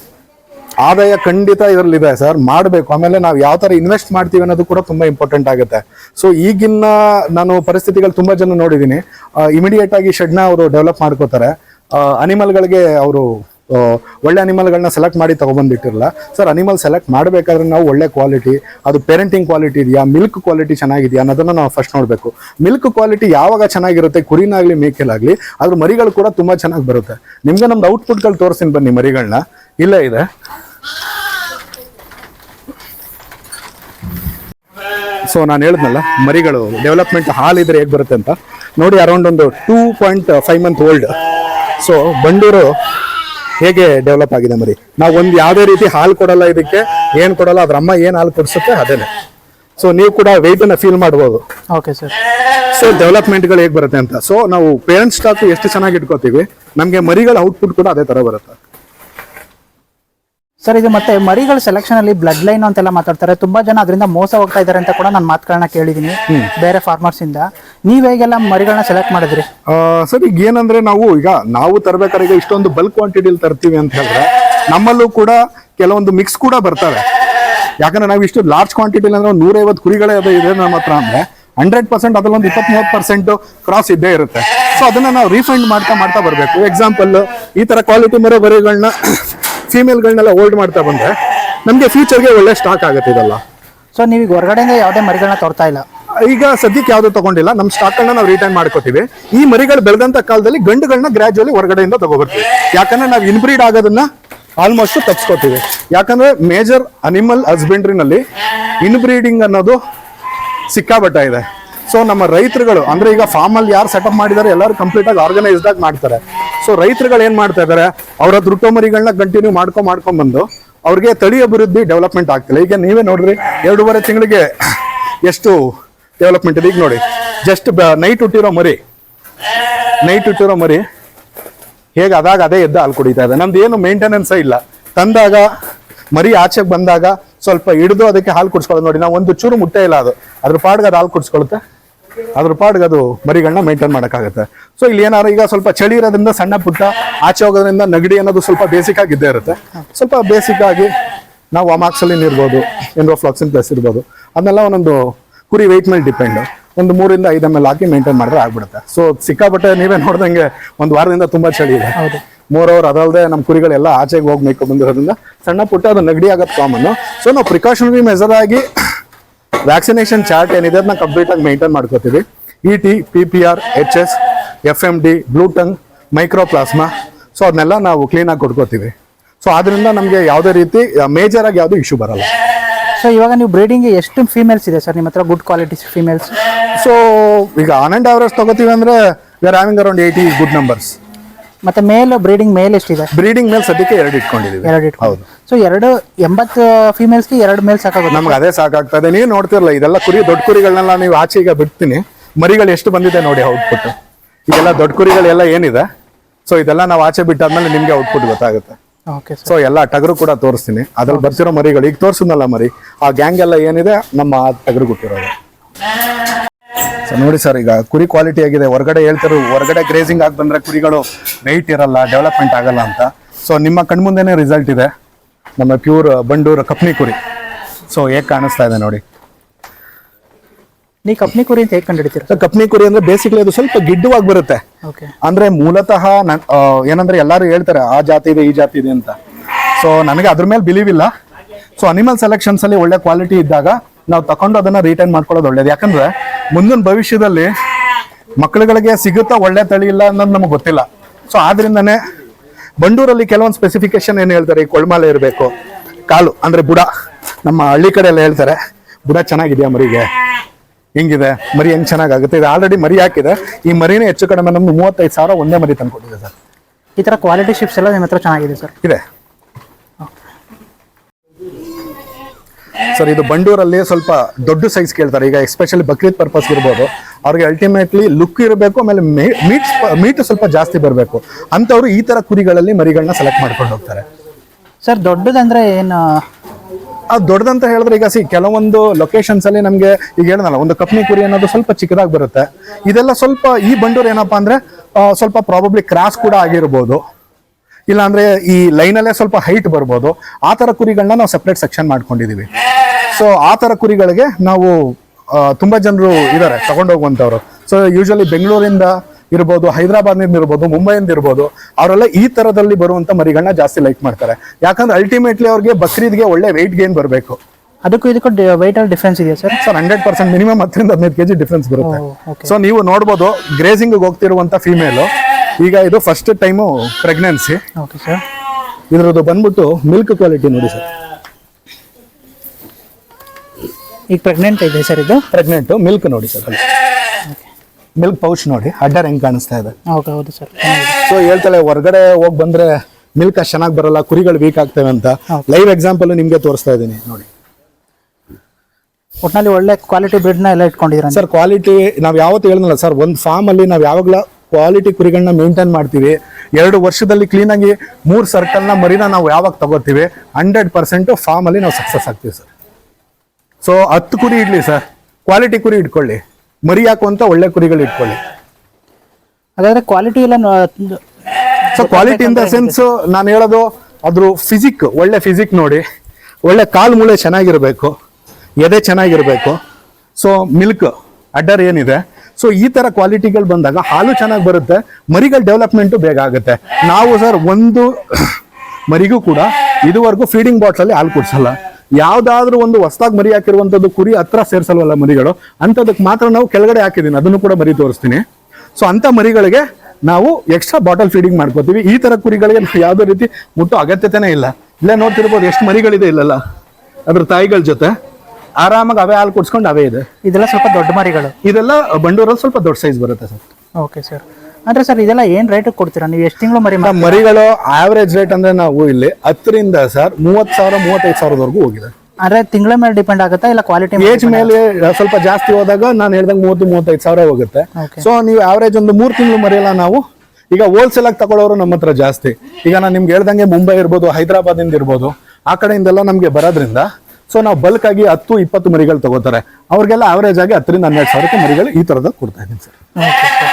[SPEAKER 1] ಆದಾಯ ಖಂಡಿತ ಇದರಲ್ಲಿದೆ ಸರ್, ಮಾಡಬೇಕು. ಆಮೇಲೆ ನಾವು ಯಾವ ತರ ಇನ್ವೆಸ್ಟ್ ಮಾಡ್ತೀವಿ ಅನ್ನೋದು ಕೂಡ ತುಂಬಾ ಇಂಪಾರ್ಟೆಂಟ್ ಆಗುತ್ತೆ. ಸೊ ಈಗಿನ ನಾನು ಪರಿಸ್ಥಿತಿಗಳು ತುಂಬಾ ಜನ ನೋಡಿದ್ದೀನಿ ಇಮಿಡಿಯೇಟ್ ಆಗಿ ಶೆಡ್ನ ಅವರು ಡೆವಲಪ್ ಮಾಡ್ಕೋತಾರೆ. ಅನಿಮಲ್ಗಳಿಗೆ ಅವರು ಒಳ್ಳೆ ಅನಿಮಲ್ಗಳನ್ನ ಸೆಲೆಕ್ಟ್ ಮಾಡಿ ತಗೊಬಂದಿಟ್ಟಿರಲ್ಲ. ಸರ್ ಅನಿಮಲ್ ಸೆಲೆಕ್ಟ್ ಮಾಡಬೇಕಾದ್ರೆ ನಾವು ಒಳ್ಳೆ ಕ್ವಾಲಿಟಿ ಅದು ಪೇರೆಂಟಿಂಗ್ ಕ್ವಾಲಿಟಿ ಇದೆಯಾ ಮಿಲ್ಕ್ ಕ್ವಾಲಿಟಿ ಚೆನ್ನಾಗಿದೆಯಾ ಅನ್ನೋದನ್ನ ನಾವು ಫಸ್ಟ್ ನೋಡಬೇಕು. ಮಿಲ್ಕ್ ಕ್ವಾಲಿಟಿ ಯಾವಾಗ ಚೆನ್ನಾಗಿರುತ್ತೆ, ಕುರಿನಾಗ್ಲಿ, ಮೇಕೆಲಾಗಲಿ, ಅದ್ರ ಮರಿಗಳು ಕೂಡ ತುಂಬಾ ಚೆನ್ನಾಗಿ ಬರುತ್ತೆ. ನಿಮ್ಗೆ ನಮ್ದು ಔಟ್ಪುಟ್ಗಳು ತೋರಿಸ್ತೀನಿ ಬನ್ನಿ ಮರಿಗಳನ್ನ ಇಲ್ಲೇ ಇದೆ. ಸೊ ನಾನು ಹೇಳಿದ್ನಲ್ಲ ಮರಿಗಳು ಡೆವಲಪ್ಮೆಂಟ್ ಹಾಲಿದ್ರೆ ಹೇಗೆ ಬರುತ್ತೆ ಅಂತ. ನೋಡಿ ಅರೌಂಡ್ ಒಂದು two point five month old so Bandur ಹೇಗೆ ಡೆವಲಪ್ ಆಗಿದೆ ಮರಿ? ನಾವು ಒಂದು ಯಾವುದೇ ರೀತಿ ಹಾಲು ಕೊಡಲ್ಲ ಇದಕ್ಕೆ ಏನು ಕೊಡಲ್ಲ ಅದ್ರ ಅಮ್ಮ ಏನು ಹಾಲು ಕೊಡಿಸುತ್ತೆ ಅದೇನೆ. ಸೊ ನೀವು ಕೂಡ ವೆಯ್ಟನ್ನು ಅನ್ನ ಫೀಲ್ ಮಾಡ್ಬೋದು.
[SPEAKER 2] ಓಕೆ ಸರ್
[SPEAKER 1] ಸೊ ಡೆವಲಪ್ಮೆಂಟ್ಗಳು ಹೇಗೆ ಬರುತ್ತೆ ಅಂತ. ಸೊ ನಾವು ಪೇರೆಂಟ್ಸ್ ಸ್ಟಾಕ್ ಎಷ್ಟು ಚೆನ್ನಾಗಿ ಇಟ್ಕೋತೀವಿ ನಮಗೆ ಮರಿಗಳ ಔಟ್ಪುಟ್ ಕೂಡ ಅದೇ ಥರ ಬರುತ್ತೆ.
[SPEAKER 2] ಸರ್ ಇದು ಮತ್ತೆ ಮರಿಗಳ ಸೆಲೆಕ್ಷನ್ ಅಲ್ಲಿ ಬ್ಲಡ್ ಲೈನ್ ಅಂತೆಲ್ಲ ಮಾತಾಡ್ತಾರೆ. ತುಂಬಾ ಜನ ಅದರಿಂದ ಮೋಸ ಹೋಗ್ತಾ ಇದಾರೆ ಅಂತ ಕೂಡ ನಾನು ಮಾತುಗಳನ್ನ ಕೇಳಿದೀನಿ ಬೇರೆ ಫಾರ್ಮರ್ಸ್ ಇಂದ. ನೀವ್ ಹೇಗೆಲ್ಲ ಮರಿಗಳನ್ನ ಸೆಲೆಕ್ಟ್ ಮಾಡಿದ್ರಿ?
[SPEAKER 1] ಸರ್ ಈಗ ಏನಂದ್ರೆ ನಾವು ಈಗ ನಾವು ತರಬೇಕಾದ್ರೆ ಈಗ ಇಷ್ಟೊಂದು ಬಲ್ಕ್ ಕ್ವಾಂಟಿಟಿಲಿ ತರ್ತೀವಿ ಅಂತ ಹೇಳಿದ್ರೆ ನಮ್ಮಲ್ಲೂ ಕೂಡ ಕೆಲವೊಂದು ಮಿಕ್ಸ್ ಕೂಡ ಬರ್ತವೆ. ಯಾಕಂದ್ರೆ ನಾವು ಇಷ್ಟು ಲಾರ್ಜ್ ಕ್ವಾಂಟಿಟಿಲಿ ಅಂದ್ರೆ ಒಂದು ನೂರೈವತ್ತು ಕುರಿಗಳೇ ಅದು ಇದೆ ನಮ್ಮ ಹತ್ರ ಅಂದ್ರೆ ಹಂಡ್ರೆಡ್ ಪರ್ಸೆಂಟ್ ಅದ್ರಲ್ಲಿ ಒಂದು ಇಪ್ಪತ್ತ್ ಮೂವತ್ತು ಪರ್ಸೆಂಟ್ ಕ್ರಾಸ್ ಇದ್ದೇ ಇರುತ್ತೆ. ಸೊ ಅದನ್ನ ನಾವು ರೀಫೈಂಡ್ ಮಾಡ್ತಾ ಮಾಡ್ತಾ ಬರಬೇಕು. ಎಕ್ಸಾಂಪಲ್ ಈ ತರ ಕ್ವಾಲಿಟಿ ಮರೆ ಬರೆಗಳನ್ನ ಫೀಮೇಲ್ಗಳನ್ನೆಲ್ಲ ಹೋಲ್ಡ್ ಮಾಡ್ತಾ ಬಂದ್ರೆ ನಮಗೆ ಫ್ಯೂಚರ್ಗೆ ಒಳ್ಳೆ ಸ್ಟಾಕ್ ಆಗುತ್ತೆ ಇದೆಲ್ಲ.
[SPEAKER 2] ಸೊ ನೀವು ಈಗ ಹೊರಗಡೆಯಿಂದ ಯಾವುದೇ ಮರಿಗಳನ್ನ ತೋರ್ತಾ ಇಲ್ಲ?
[SPEAKER 1] ಈಗ ಸದ್ಯಕ್ಕೆ ಯಾವುದು ತಗೊಂಡಿಲ್ಲ. ನಮ್ಮ ಸ್ಟಾಕ್ ಅನ್ನ ನಾವು ರಿಟರ್ನ್ ಮಾಡ್ಕೋತೀವಿ. ಈ ಮರಿಗಳು ಬೆಳೆದಂತ ಕಾಲದಲ್ಲಿ ಗಂಡುಗಳನ್ನ ಗ್ರಾಜುವಲಿ ಹೊರಗಡೆಯಿಂದ ತಗೋಬರ್ತೀವಿ. ಯಾಕಂದ್ರೆ ನಾವು ಇನ್ಬ್ರೀಡ್ ಆಗೋದನ್ನ ಆಲ್ಮೋಸ್ಟ್ ತಪ್ಸ್ಕೋತೀವಿ. ಯಾಕಂದ್ರೆ ಮೇಜರ್ ಅನಿಮಲ್ ಹಸ್ಬೆಂಡ್ರಿನಲ್ಲಿ ಇನ್ಬ್ರೀಡಿಂಗ್ ಅನ್ನೋದು ಸಿಕ್ಕಾಬಟ್ಟ ಇದೆ. ಸೊ ನಮ್ಮ ರೈತರುಗಳು, ಅಂದ್ರೆ ಈಗ ಫಾರ್ಮ್ ಅಲ್ಲಿ ಯಾರು ಸೆಟಪ್ ಮಾಡಿದ್ದಾರೆ ಎಲ್ಲರೂ ಕಂಪ್ಲೀಟ್ ಆಗಿ ಆರ್ಗನೈಸ್ಡ್ ಆಗಿ ಮಾಡ್ತಾರೆ. ಸೊ ರೈತರುಗಳು ಏನ್ ಮಾಡ್ತಾ ಇದಾರೆ, ಅವರ ಮರಿಗಳನ್ನ ಕಂಟಿನ್ಯೂ ಮಾಡ್ಕೊಂಡ್ ಮಾಡ್ಕೊಂಡ್ ಬಂದು ಅವ್ರಿಗೆ ತಳಿ ಅಭಿವೃದ್ಧಿ ಡೆವಲಪ್ಮೆಂಟ್ ಆಗ್ತಿಲ್ಲ. ಈಗ ನೀವೇ ನೋಡ್ರಿ, ಎರಡೂವರೆ ತಿಂಗಳಿಗೆ ಎಷ್ಟು ಡೆವಲಪ್ಮೆಂಟ್ ಇದೆ. ಈಗ ನೋಡಿ ಜಸ್ಟ್ ನೈಟ್ ಹುಟ್ಟಿರೋ ಮರಿ ನೈಟ್ ಹುಟ್ಟಿರೋ ಮರಿ, ಹೇಗೆ ಅದಾಗ ಅದೇ ಎದ್ದ ಹಾಲು ಕುಡಿತಾ ಇದೆ. ನಮ್ದು ಏನು ಮೇಂಟೆನೆನ್ಸ್ ಇಲ್ಲ. ತಂದಾಗ, ಮರಿ ಆಚೆಗೆ ಬಂದಾಗ ಸ್ವಲ್ಪ ಹಿಡಿದು ಅದಕ್ಕೆ ಹಾಲು ಕುಡಿಸ್ಕೊಳ್ಳೋದು ನೋಡಿ. ನಾವು ಒಂದು ಚೂರು ಮುಟ್ಟೆ ಇಲ್ಲ ಅದು. ಅದ್ರ ಪಾಡ್ಗೆ ಅದು ಹಾಲು ಕುಡಿಸ್ಕೊಳುತ್ತೆ ಅದ್ರ ಪಾಡ್ಗೆ ಅದು ಮರಿಗಳನ್ನ ಮೇಂಟೈನ್ ಮಾಡೋಕ್ಕಾಗುತ್ತೆ. ಸೊ ಇಲ್ಲಿ ಏನಾದ್ರು ಈಗ ಸ್ವಲ್ಪ ಚಳಿ ಇರೋದ್ರಿಂದ ಸಣ್ಣ ಪುಟ್ಟ ಆಚೆ ಹೋಗೋದ್ರಿಂದ ನಗಡಿ ಅನ್ನೋದು ಸ್ವಲ್ಪ ಬೇಸಿಕ್ ಆಗಿ ಇದ್ದೇ ಇರುತ್ತೆ. ಸ್ವಲ್ಪ ಬೇಸಿಕ್ ಆಗಿ ನಾವು ಅಮಾಕ್ಸಲಿನ್ ಇರ್ಬೋದು ಎನ್ರೋಫ್ಲಾಕ್ಸಿನ್ ಪ್ಲಸ್ ಇರ್ಬೋದು. ಅದನ್ನೆಲ್ಲ ಒಂದೊಂದು ಕುರಿ ವೆಯ್ಟ್ ಮೇಲೆ ಡಿಪೆಂಡ್ ಒಂದು ಮೂರಿಂದ ಐದು ಎಂ ಎಲ್ ಹಾಕಿ ಮೇಂಟೈನ್ ಮಾಡಿದ್ರೆ ಆಗ್ಬಿಡುತ್ತೆ. ಸೊ ಸಿಕ್ಕಾಪಟ್ಟೆ ನೀವೇ ನೋಡ್ದಂಗೆ ಒಂದು ವಾರದಿಂದ ತುಂಬಾ ಚಳಿ ಇದೆ. ಮೋರ್ ಓವರ್ ಅದಲ್ಲದೆ ನಮ್ಮ ಕುರಿಗಳೆಲ್ಲ ಆಚೆಗೆ ಹೋಗಿ ಮೈಕೊಂಡು ಬಂದಿರೋದ್ರಿಂದ ಸಣ್ಣ ಪುಟ್ಟ ಅದು ನಗಡಿ ಆಗೋದು ಕಾಮನ್ನು ಸೊ ನಾವು ಪ್ರಿಕಾಷನರಿ ಮೆಸರ್ ಆಗಿ ವ್ಯಾಕ್ಸಿನೇಷನ್ ಚಾರ್ಟ್ ಏನಿದೆ ಅದನ್ನ ಕಂಪ್ಲೀಟ್ ಆಗಿ ಮೇಂಟೈನ್ ಮಾಡ್ಕೋತೀವಿ. E T P P R H S F M D bluetongue mycoplasma so ಅದನ್ನೆಲ್ಲ ನಾವು ಕ್ಲೀನಾಗಿ ಕೊಡ್ಕೋತೀವಿ ಸೊ ಅದರಿಂದ ನಮಗೆ ಯಾವುದೇ ರೀತಿ ಮೇಜರ್ ಆಗಿ ಯಾವುದೂ ಇಶ್ಯೂ ಬರಲ್ಲ.
[SPEAKER 2] ಸೊ ಇವಾಗ ನೀವು ಬ್ರೀಡಿಂಗ್ ಎಷ್ಟು ಫೀಮೇಲ್ಸ್ ಇದೆ ಸರ್? ನಿಮ್ಮ ಹತ್ರ ಗುಡ್ ಕ್ವಾಲಿಟಿ ಫೀಮೇಲ್ಸ್
[SPEAKER 1] ಸೊ ಈಗ ಆನ್ ಅಂಡ್ ಅವರೇಜ್ ತಗೋತೀವಿ ಅಂದ್ರೆ we are having around eighty good numbers
[SPEAKER 2] ಮತ್ತೆ ಮೇಲ್ ಬ್ರೀಡಿಂಗ್ ಮೇಲ್ ಎಷ್ಟಿದೆ?
[SPEAKER 1] ಬ್ರೀಡಿಂಗ್ ಮೇಲೆ ಸದ್ಯಕ್ಕೆ ಎರಡು ಇಟ್ಕೊಂಡಿದೀವಿ.
[SPEAKER 2] ಎರಡು ಇಟ್ಕೊಂಡು
[SPEAKER 1] ಹೌದು.
[SPEAKER 2] ಸೊ ಎರಡು ಎಂಬತ್ತು ಫೀಮೇಲ್ಸ್ಗೆ ಎರಡು ಮೇಲ್ ಸಾಕಾಗುತ್ತೆ.
[SPEAKER 1] ನಮ್ಗೆ ಅದೇ ಸಾಕಾಗ್ತದೆ. ನೀವು ನೋಡ್ತಿರಲ್ಲ ಇದೆಲ್ಲ ಕುರಿ ದೊಡ್ಡ ಕುರಿಗಳನ್ನೆಲ್ಲ ನೀವು ಆಚೆ ಈಗ ಬಿಡ್ತೀನಿ. ಮರಿಗಳು ಎಷ್ಟು ಬಂದಿದೆ ನೋಡಿ ಔಟ್ಪುಟ್ ಇದೆಲ್ಲ ದೊಡ್ಡ ಕುರಿಗಳೆಲ್ಲ ಏನಿದೆ? ಸೊ ಇದೆಲ್ಲ ನಾವು ಆಚೆ ಬಿಟ್ಟಾದ್ಮೇಲೆ ನಿಮ್ಗೆ ಔಟ್ಪುಟ್ ಗೊತ್ತಾಗುತ್ತೆ.
[SPEAKER 2] ಓಕೆ
[SPEAKER 1] ಸೊ ಎಲ್ಲ ಟಗರು ಕೂಡ ತೋರಿಸ್ತೀನಿ. ಅದ್ರಲ್ಲಿ ಬರ್ತಿರೋ ಮರಿಗಳು ಈಗ ತೋರಿಸಿದ್ನಲ್ಲ ಮರಿ ಆ ಗ್ಯಾಂಗ್ ಎಲ್ಲ ಏನಿದೆ ನಮ್ಮ ಆ ಟಗರು ಕೊಟ್ಟಿರೋದು ಸೊ ನೋಡಿ ಸರ್ ಈಗ ಕುರಿ ಕ್ವಾಲಿಟಿ ಆಗಿದೆ. ಹೊರಗಡೆ ಹೇಳ್ತಾರೆ ಹೊರಗಡೆ ಗ್ರೇಸಿಂಗ್ ಆಗಿ ಬಂದ್ರೆ ಕುರಿಗಳು ವೆಯ್ಟ್ ಇರಲ್ಲ ಡೆವಲಪ್ಮೆಂಟ್ ಆಗಲ್ಲ ಅಂತ. ಸೊ ನಿಮ್ಮ ಕಣ್ಮುಂದೆನೇ ರಿಸಲ್ಟ್ ಇದೆ. ನಮ್ಮ ಪ್ಯೂರ್ ಬಂಡೂರು ಕಪ್ನಿ ಕುರಿ. ಸೊ ಹೇಗೆ ಕಾಣಿಸ್ತಾ ಇದೆ ನೋಡಿ.
[SPEAKER 2] ನೀ ಕಪ್ನಿ ಕುರಿ ಅಂತ ಹೇಗೆ
[SPEAKER 1] ಕಂಡುಹಿಡಿತೀರ? ಕಪ್ನಿ ಕುರಿ ಅಂದ್ರೆ ಬೇಸಿಕ್ಲಿ ಅದು ಸ್ವಲ್ಪ ಗಿಡ್ಡವಾಗಿ ಬರುತ್ತೆ. ಅಂದ್ರೆ ಮೂಲತಃ ಏನಂದ್ರೆ ಎಲ್ಲರೂ ಹೇಳ್ತಾರೆ ಆ ಜಾತಿ ಇದೆ ಈ ಜಾತಿ ಇದೆ ಅಂತ. ಸೊ ನನಗೆ ಅದ್ರ ಮೇಲೆ ಬಿಲೀವ್ ಇಲ್ಲ. ಸೊ ಅನಿಮಲ್ ಸೆಲೆಕ್ಷನ್ಸ್ ಅಲ್ಲಿ ಒಳ್ಳೆ ಕ್ವಾಲಿಟಿ ಇದ್ದಾಗ ನಾವು ತಕೊಂಡು ಅದನ್ನ ರಿಟರ್ನ್ ಮಾಡ್ಕೊಳ್ಳೋದು ಒಳ್ಳೇದು. ಯಾಕಂದ್ರೆ ಮುಂದಿನ ಭವಿಷ್ಯದಲ್ಲಿ ಮಕ್ಕಳುಗಳಿಗೆ ಸಿಗುತ್ತಾ ಒಳ್ಳೆ ತಳಿ ಇಲ್ಲ ಅನ್ನೋದು ನಮಗೆ ಗೊತ್ತಿಲ್ಲ. ಸೊ ಆದ್ರಿಂದನೇ ಬಂಡೂರಲ್ಲಿ ಕೆಲವೊಂದು ಸ್ಪೆಸಿಫಿಕೇಶನ್ ಏನು ಹೇಳ್ತಾರೆ? ಈ ಕೊಳ್ಮಾಲೆ ಇರಬೇಕು. ಕಾಲು ಅಂದ್ರೆ ಬುಡ. ನಮ್ಮ ಹಳ್ಳಿ ಕಡೆ ಎಲ್ಲ ಹೇಳ್ತಾರೆ ಬುಡ ಚೆನ್ನಾಗಿದೆಯಾ ಮರಿಗೆ? ಹಿಂಗಿದೆ? ಮರಿ ಹೆಂಗ್ ಚೆನ್ನಾಗಾಗುತ್ತೆ? ಇದು ಆಲ್ರೆಡಿ ಮರಿ ಹಾಕಿದೆ. ಈ ಮರಿನೇ ಹೆಚ್ಚು ಕಡಿಮೆ ನಮ್ದು ಮೂವತ್ತೈದು ಸಾವಿರ ಒಂದೇ ಮರಿ ತಂದ್ಕೊಟ್ಟಿದೆ ಸರ್.
[SPEAKER 2] ಈ ತರ ಕ್ವಾಲಿಟಿ ಶಿಪ್ಸ್ ಎಲ್ಲ ನಿಮ್ಮ ಹತ್ರ ಚೆನ್ನಾಗಿದೆ ಸರ್.
[SPEAKER 1] ಇದೆ. ಸರ್ ಇದು ಬಂಡೂರಲ್ಲಿ ಸ್ವಲ್ಪ ದೊಡ್ಡ ಸೈಜ್ ಕೇಳ್ತಾರೆ. ಈಗ ಎಸ್ಪೆಷಲಿ ಬಕ್ರೀದ್ ಪರ್ಪಸ್ ಇರ್ಬೋದು. ಅವ್ರಿಗೆ ಅಲ್ಟಿಮೇಟ್ಲಿ ಲುಕ್ ಇರಬೇಕು ಆಮೇಲೆ ಮೀಟ್ ಮೀಟ್ ಸ್ವಲ್ಪ ಜಾಸ್ತಿ ಬರಬೇಕು. ಅಂಥವ್ರು ಈ ತರ ಕುರಿಗಳಲ್ಲಿ ಮರಿಗಳನ್ನ ಸೆಲೆಕ್ಟ್ ಮಾಡ್ಕೊಂಡು ಹೋಗ್ತಾರೆ.
[SPEAKER 2] ಸರ್ ದೊಡ್ಡದಂದ್ರೆ ಏನು?
[SPEAKER 1] ಅದು ದೊಡ್ಡದಂತ ಹೇಳಿದ್ರೆ ಈಗ ಸಿ ಕೆಲವೊಂದು ಲೊಕೇಶನ್ಸ್ ಅಲ್ಲಿ ನಮಗೆ ಈಗ ಹೇಳಿದ್ನಲ್ಲ ಒಂದು ಕಪ್ನಿ ಕುರಿ ಅನ್ನೋದು ಸ್ವಲ್ಪ ಚಿಕ್ಕದಾಗಿ ಬರುತ್ತೆ. ಇದೆಲ್ಲ ಸ್ವಲ್ಪ ಈ ಬಂಡೂರು ಏನಪ್ಪಾ ಅಂದ್ರೆ ಸ್ವಲ್ಪ ಪ್ರಾಬಬ್ಲಿ ಕ್ರಾಸ್ ಕೂಡ ಆಗಿರ್ಬೋದು. ಇಲ್ಲಾಂದ್ರೆ ಈ ಲೈನಲ್ಲೇ ಸ್ವಲ್ಪ ಹೈಟ್ ಬರ್ಬೋದು. ಆ ಥರ ಕುರಿಗಳನ್ನ ನಾವು ಸಪ್ರೇಟ್ ಸೆಕ್ಷನ್ ಮಾಡ್ಕೊಂಡಿದೀವಿ. ಸೊ ಆ ಥರ ಕುರಿಗಳಿಗೆ ನಾವು ತುಂಬಾ ಜನರು ಇದ್ದಾರೆ ತಗೊಂಡೋಗುವಂಥವ್ರು. ಸೊ ಯೂಶಲಿ ಬೆಂಗಳೂರಿಂದ ಇರ್ಬೋದು ಹೈದರಾಬಾದ್ನಿಂದ ಇರ್ಬೋದು ಮುಂಬೈಯಿಂದ ಇರ್ಬೋದು ಅವರೆಲ್ಲ ಈ ತರದಲ್ಲಿ ಬರುವಂಥ ಮರಿಗಳನ್ನ ಜಾಸ್ತಿ ಲೈಕ್ ಮಾಡ್ತಾರೆ. ಯಾಕಂದ್ರೆ ಅಲ್ಟಿಮೇಟ್ಲಿ ಅವ್ರಿಗೆ ಬಕ್ರೀದ್ಗೆ ಒಳ್ಳೆ ವೆಯ್ಟ್ ಗೇನ್ ಬರಬೇಕು.
[SPEAKER 2] ಅದಕ್ಕೂ ಇದಕ್ಕೂ ವೈಟ್ ಅಲ್ಲಿ ಡಿಫ್ರೆನ್ಸ್ ಇದೆಯಾ sir?
[SPEAKER 1] Sir hundred percent minimum ಹತ್ತರಿಂದ ಹದಿನೈದು ಕೆಜಿ ಡಿಫ್ರೆನ್ಸ್ ಬರುತ್ತೆ. ಸೊ ನೀವು ನೋಡ್ಬೋದು ಗ್ರೇಸಿಂಗ್ ಹೋಗ್ತಿರುವಂತ ಫೀಮೇಲು ಈಗ ಇದು first time pregnancy
[SPEAKER 2] okay sir
[SPEAKER 1] ಇದ್ರದ್ದು ಬಂದ್ಬಿಟ್ಟು ಮಿಲ್ಕ್ ಕ್ವಾಲಿಟಿ ನೋಡಿ ಸರ್.
[SPEAKER 2] ಈಗ ಪ್ರೆಗ್ನೆಂಟ್ ಇದೆ ಸರ್ ಇದು?
[SPEAKER 1] ಪ್ರೆಗ್ನೆಂಟ್ ಮಿಲ್ಕ್ ನೋಡಿ ಸರ್. ಮಿಲ್ಕ್ ಪೌಚ್ ನೋಡಿ ಅಡ್ಡರ್ ಹೆಂಗ್ ಕಾಣಿಸ್ತಾ ಇದೆ.
[SPEAKER 2] ಹೌದು ಸರ್.
[SPEAKER 1] ಸೊ ಹೇಳ್ತಾಳೆ ಹೊರಗಡೆ ಹೋಗಿ ಬಂದ್ರೆ ಮಿಲ್ಕ್ ಅಷ್ಟು ಚೆನ್ನಾಗಿ ಬರಲ್ಲ ಕುರಿಗಳು ವೀಕ್ ಆಗ್ತವೆ ಅಂತ ಲೈವ್ ಎಕ್ಸಾಂಪಲ್ ನಿಮ್ಗೆ ತೋರಿಸ್ತಾ ಇದ್ದೀನಿ ನೋಡಿ.
[SPEAKER 2] ಒಟ್ಟಿನಲ್ಲಿ ಒಳ್ಳೆ ಕ್ವಾಲಿಟಿ ಬ್ರೀಡ್ನ ಎಲ್ಲ ಇಟ್ಕೊಂಡಿದ್ದೀರ
[SPEAKER 1] ಸರ್ ಕ್ವಾಲಿಟಿ ನಾವು ಯಾವತ್ತು ಹೇಳಿದ್ನಲ್ಲ ಸರ್ ಒಂದು ಫಾರ್ಮ್ ಅಲ್ಲಿ ನಾವು ಯಾವಾಗಲೂ ಕ್ವಾಲಿಟಿ ಕುರಿಗಳನ್ನ ಮೇಂಟೈನ್ ಮಾಡ್ತೀವಿ. ಎರಡು ವರ್ಷದಲ್ಲಿ ಕ್ಲೀನಾಗಿ ಮೂರು ಸರ್ಕಲ್ನ ಮರಿನ ನಾವು ಯಾವಾಗ ತಗೋತೀವಿ? ಹಂಡ್ರೆಡ್ ಪರ್ಸೆಂಟು ಫಾರ್ಮ್ ಅಲ್ಲಿ ನಾವು ಸಕ್ಸಸ್ ಆಗ್ತೀವಿ ಸರ್ ಸೊ ಹತ್ತು ಕುರಿ ಇಡ್ಲಿ ಸರ್ ಕ್ವಾಲಿಟಿ ಕುರಿ ಇಟ್ಕೊಳ್ಳಿ. ಮರಿ ಹಾಕುವಂತ ಒಳ್ಳೆ ಕುರಿಗಳು ಇಟ್ಕೊಳ್ಳಿ.
[SPEAKER 2] ಹಾಗಾದ್ರೆ ಕ್ವಾಲಿಟಿ ಎಲ್ಲ no-
[SPEAKER 1] so quality in the sense ನಾನು ಹೇಳೋದು ಅದ್ರ ಫಿಸಿಕ್ ಒಳ್ಳೆ ಫಿಸಿಕ್ ನೋಡಿ. ಒಳ್ಳೆ ಕಾಲು ಮೂಳೆ ಚೆನ್ನಾಗಿರಬೇಕು. ಎದೆ ಚೆನ್ನಾಗಿರಬೇಕು. ಸೊ ಮಿಲ್ಕ್ ಅಡ್ಡರ್ ಏನಿದೆ. ಸೊ ಈ ತರ ಕ್ವಾಲಿಟಿಗಳು ಬಂದಾಗ ಹಾಲು ಚೆನ್ನಾಗಿ ಬರುತ್ತೆ ಮರಿಗಳ ಡೆವಲಪ್ಮೆಂಟು ಬೇಗ ಆಗುತ್ತೆ. ನಾವು ಸರ್ ಒಂದು ಮರಿಗೂ ಕೂಡ ಇದುವರೆಗೂ ಫೀಡಿಂಗ್ ಬಾಟ್ಲಲ್ಲಿ ಹಾಲು ಕುಡಿಸಲ್ಲ. ಯಾವ್ದಾದ್ರೂ ಒಂದು ಹೊಸದಾಗಿ ಮರಿ ಹಾಕಿರುವಂತದ್ದು ಕುರಿ ಹತ್ರ ಸೇರ್ಸಲ್ವಲ್ಲ ಮರಿಗಳು? ಅಂತದಕ್ಕೆ ಮಾತ್ರ ನಾವು ಕೆಳಗಡೆ ಹಾಕಿದ್ದೀನಿ. ಅದನ್ನು ಕೂಡ ಮರಿ ತೋರಿಸ್ತೀನಿ. ಸೊ ಅಂತ ಮರಿಗಳಿಗೆ ನಾವು ಎಕ್ಸ್ಟ್ರಾ ಬಾಟಲ್ ಫೀಡಿಂಗ್ ಮಾಡ್ಕೋತೀವಿ. ಈ ತರ ಕುರಿಗಳಿಗೆ ನಾವು ಯಾವುದೇ ರೀತಿ ಮುಟ್ಟೋ ಅಗತ್ಯತೆನೇ ಇಲ್ಲ. ಇಲ್ಲೇ ನೋಡ್ತಿರ್ಬೋದು ಎಷ್ಟು ಮರಿಗಳಿದೆ ಇಲ್ಲಲ್ಲ. ಅದ್ರ ತಾಯಿಗಳ ಜೊತೆ. ಆರಾಮಾಗಿ ಅವೇ ಹಾಲು ಕುಡ್ಸ್ಕೊಂಡು ಅವೇ ಇದೆ.
[SPEAKER 2] ಇದೆಲ್ಲ ಸ್ವಲ್ಪ ದೊಡ್ಡ ಮರಿಗಳು.
[SPEAKER 1] ಇದೆಲ್ಲ ಬಂಡೂರಲ್ಲಿ ಸ್ವಲ್ಪ ದೊಡ್ಡ ಸೈಜ್ ಬರುತ್ತೆ ಸರ್.
[SPEAKER 2] ಓಕೆ ಸರ್ ಅಂದ್ರೆ ಸರ್ ಇದೆಲ್ಲ ಏನ್ ರೇಟ್ ಕೊಡ್ತೀರಾ? ನೀವು ಎಷ್ಟು ತಿಂಗಳು ಮರಿ
[SPEAKER 1] ಮರಿಗಳು ಆವರೇಜ್ ರೇಟ್ ಅಂದ್ರೆ ನಾವು ಇಲ್ಲಿ ಹತ್ತರಿಂದ ಸರ್ ಮೂವತ್ತು ಸಾವಿರ ಮೂವತ್ತೈದು ಸಾವಿರದವರೆಗೂ ಹೋಗಿದೆ.
[SPEAKER 2] ಅಂದ್ರೆ ತಿಂಗಳ ಮೇಲೆ ಡಿಪೆಂಡ್ ಆಗುತ್ತಾ ಇಲ್ಲ ಕ್ವಾಲಿಟಿ
[SPEAKER 1] ಏಜ್ ಮೇಲೆ ಸ್ವಲ್ಪ ಜಾಸ್ತಿ ಹೋದಾಗ ನಾನು ಹೇಳ್ದಂಗೆ ಮೂವತ್ತು ಮೂವತ್ತೈದು ಸಾವಿರ ಹೋಗುತ್ತೆ. ಸೊ ನೀವು ಆವರೇಜ್ ಒಂದು ಮೂರು ತಿಂಗಳು ಮರಿಯಲ್ಲ ನಾವು ಈಗ ಹೋಲ್ಸೇಲ್ ಆಗಿ ತಗೊಳ್ಳೋರು ನಮ್ಮ ಹತ್ರ ಜಾಸ್ತಿ. ಈಗ ನಾನು ನಿಮ್ಗೆ ಹೇಳ್ದಂಗೆ ಮುಂಬೈ ಇರ್ಬೋದು ಹೈದರಾಬಾದ್ ಇಂದ ಇರ್ಬೋದು ಆ ಕಡೆಯಿಂದೆಲ್ಲ ನಮಗೆ ಬರೋದ್ರಿಂದ ಸೊ ನಾವು ಬಲ್ಕ್ ಆಗಿ ಹತ್ತು ಇಪ್ಪತ್ತು ಮರಿಗಳು ತಗೋತಾರೆ. ಅವ್ರಿಗೆಲ್ಲ ಆವರೇಜ್ ಆಗಿ ಹತ್ತರಿಂದ ಹನ್ನೆರಡು ಸಾವಿರಕ್ಕೆ ಮರಿಗಳು ಈ ತರದ ಕೊಡ್ತಾ ಇದ್ದೀನಿ ಸರ್.
[SPEAKER 2] ಓಕೆ ಸರ್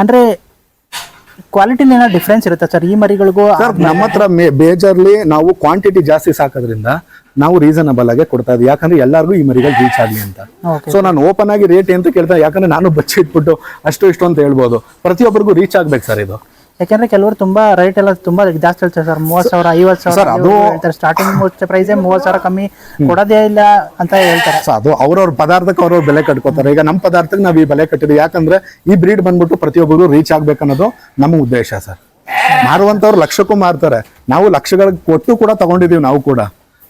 [SPEAKER 2] ಅಂದ್ರೆ ಕ್ವಾಲಿಟಿಲಿ ಏನೋ ಡಿಫ್ರೆನ್ಸ್ ಇರುತ್ತೆ ಸರ್ ಈ ಮರಿಗಳಿಗೂ
[SPEAKER 1] ಸರ್ ನಮ್ಮ ಹತ್ರ ಬೇಜರ್ಲಿ ನಾವು ಕ್ವಾಂಟಿಟಿ ಜಾಸ್ತಿ ಸಾಕೋದ್ರಿಂದ ನಾವು ರೀಸನಬಲ್ ಆಗಿ ಕೊಡ್ತಾ ಇದ್ದೀವಿ ಯಾಕಂದ್ರೆ ಎಲ್ಲರಿಗೂ ಈ ಮರಿಗಳು ರೀಚ್ ಆಗಲಿ ಅಂತ. ಸೊ ನಾನು ಓಪನ್ ಆಗಿ ರೇಟ್ ಅಂತ ಕೇಳ್ತಾ ಯಾಕಂದ್ರೆ ನಾನು ಬಚ್ಚಿಟ್ಬಿಟ್ಟು ಅಷ್ಟು ಇಷ್ಟು ಅಂತ ಹೇಳ್ಬೋದು. ಪ್ರತಿಯೊಬ್ಬರಿಗೂ ರೀಚ್ ಆಗ್ಬೇಕು ಸರ್ ಇದು.
[SPEAKER 2] ಯಾಕಂದ್ರೆ ಕೆಲವರು ತುಂಬಾ ರೇಟ್ ಎಲ್ಲ ತುಂಬಾ ಜಾಸ್ತಿ ಹೇಳ್ತಾರೆ ಸರ್ ಮೂವತ್ ಸಾವಿರ ಐವತ್ ಸಾವಿರ
[SPEAKER 1] ಅದು-
[SPEAKER 2] ಹೇಳ್ತಾರೆ. ಸ್ಟಾರ್ಟಿಂಗ್ ಪ್ರೈಸ್ ಮೂವತ್ ಸಾವಿರ ಕಮ್ಮಿ ಕೊಡೋದೇ ಇಲ್ಲ ಅಂತ ಹೇಳ್ತಾರೆ.
[SPEAKER 1] ಸರ್ ಅದು ಅವ್ರವ್ರ ಪದಾರ್ಥಕ್ಕೆ ಅವ್ರವ್ರ ಬೆಲೆ ಕಟ್ಕೋತಾರೆ. ಈಗ ನಮ್ಮ ಪದಾರ್ಥಕ್ಕೆ ನಾವು ಈ ಬೆಲೆ ಕಟ್ಟಿದ್ವಿ ಯಾಕಂದ್ರೆ ಈ ಬ್ರೀಡ್ ಬಂದ್ಬಿಟ್ಟು ಪ್ರತಿಯೊಬ್ಬರು ರೀಚ್ ಆಗ್ಬೇಕನ್ನೋದು ನಮ್ಮ ಉದ್ದೇಶ ಸರ್ ಮಾರುವಂತವ್ರು ಲಕ್ಷಕ್ಕೂ ಮಾರ್ತಾರೆ. ನಾವು ಲಕ್ಷಗಳಿಗೆ ಕೊಟ್ಟು ಕೂಡ ತಗೊಂಡಿದೀವಿ ನಾವು ಕೂಡ.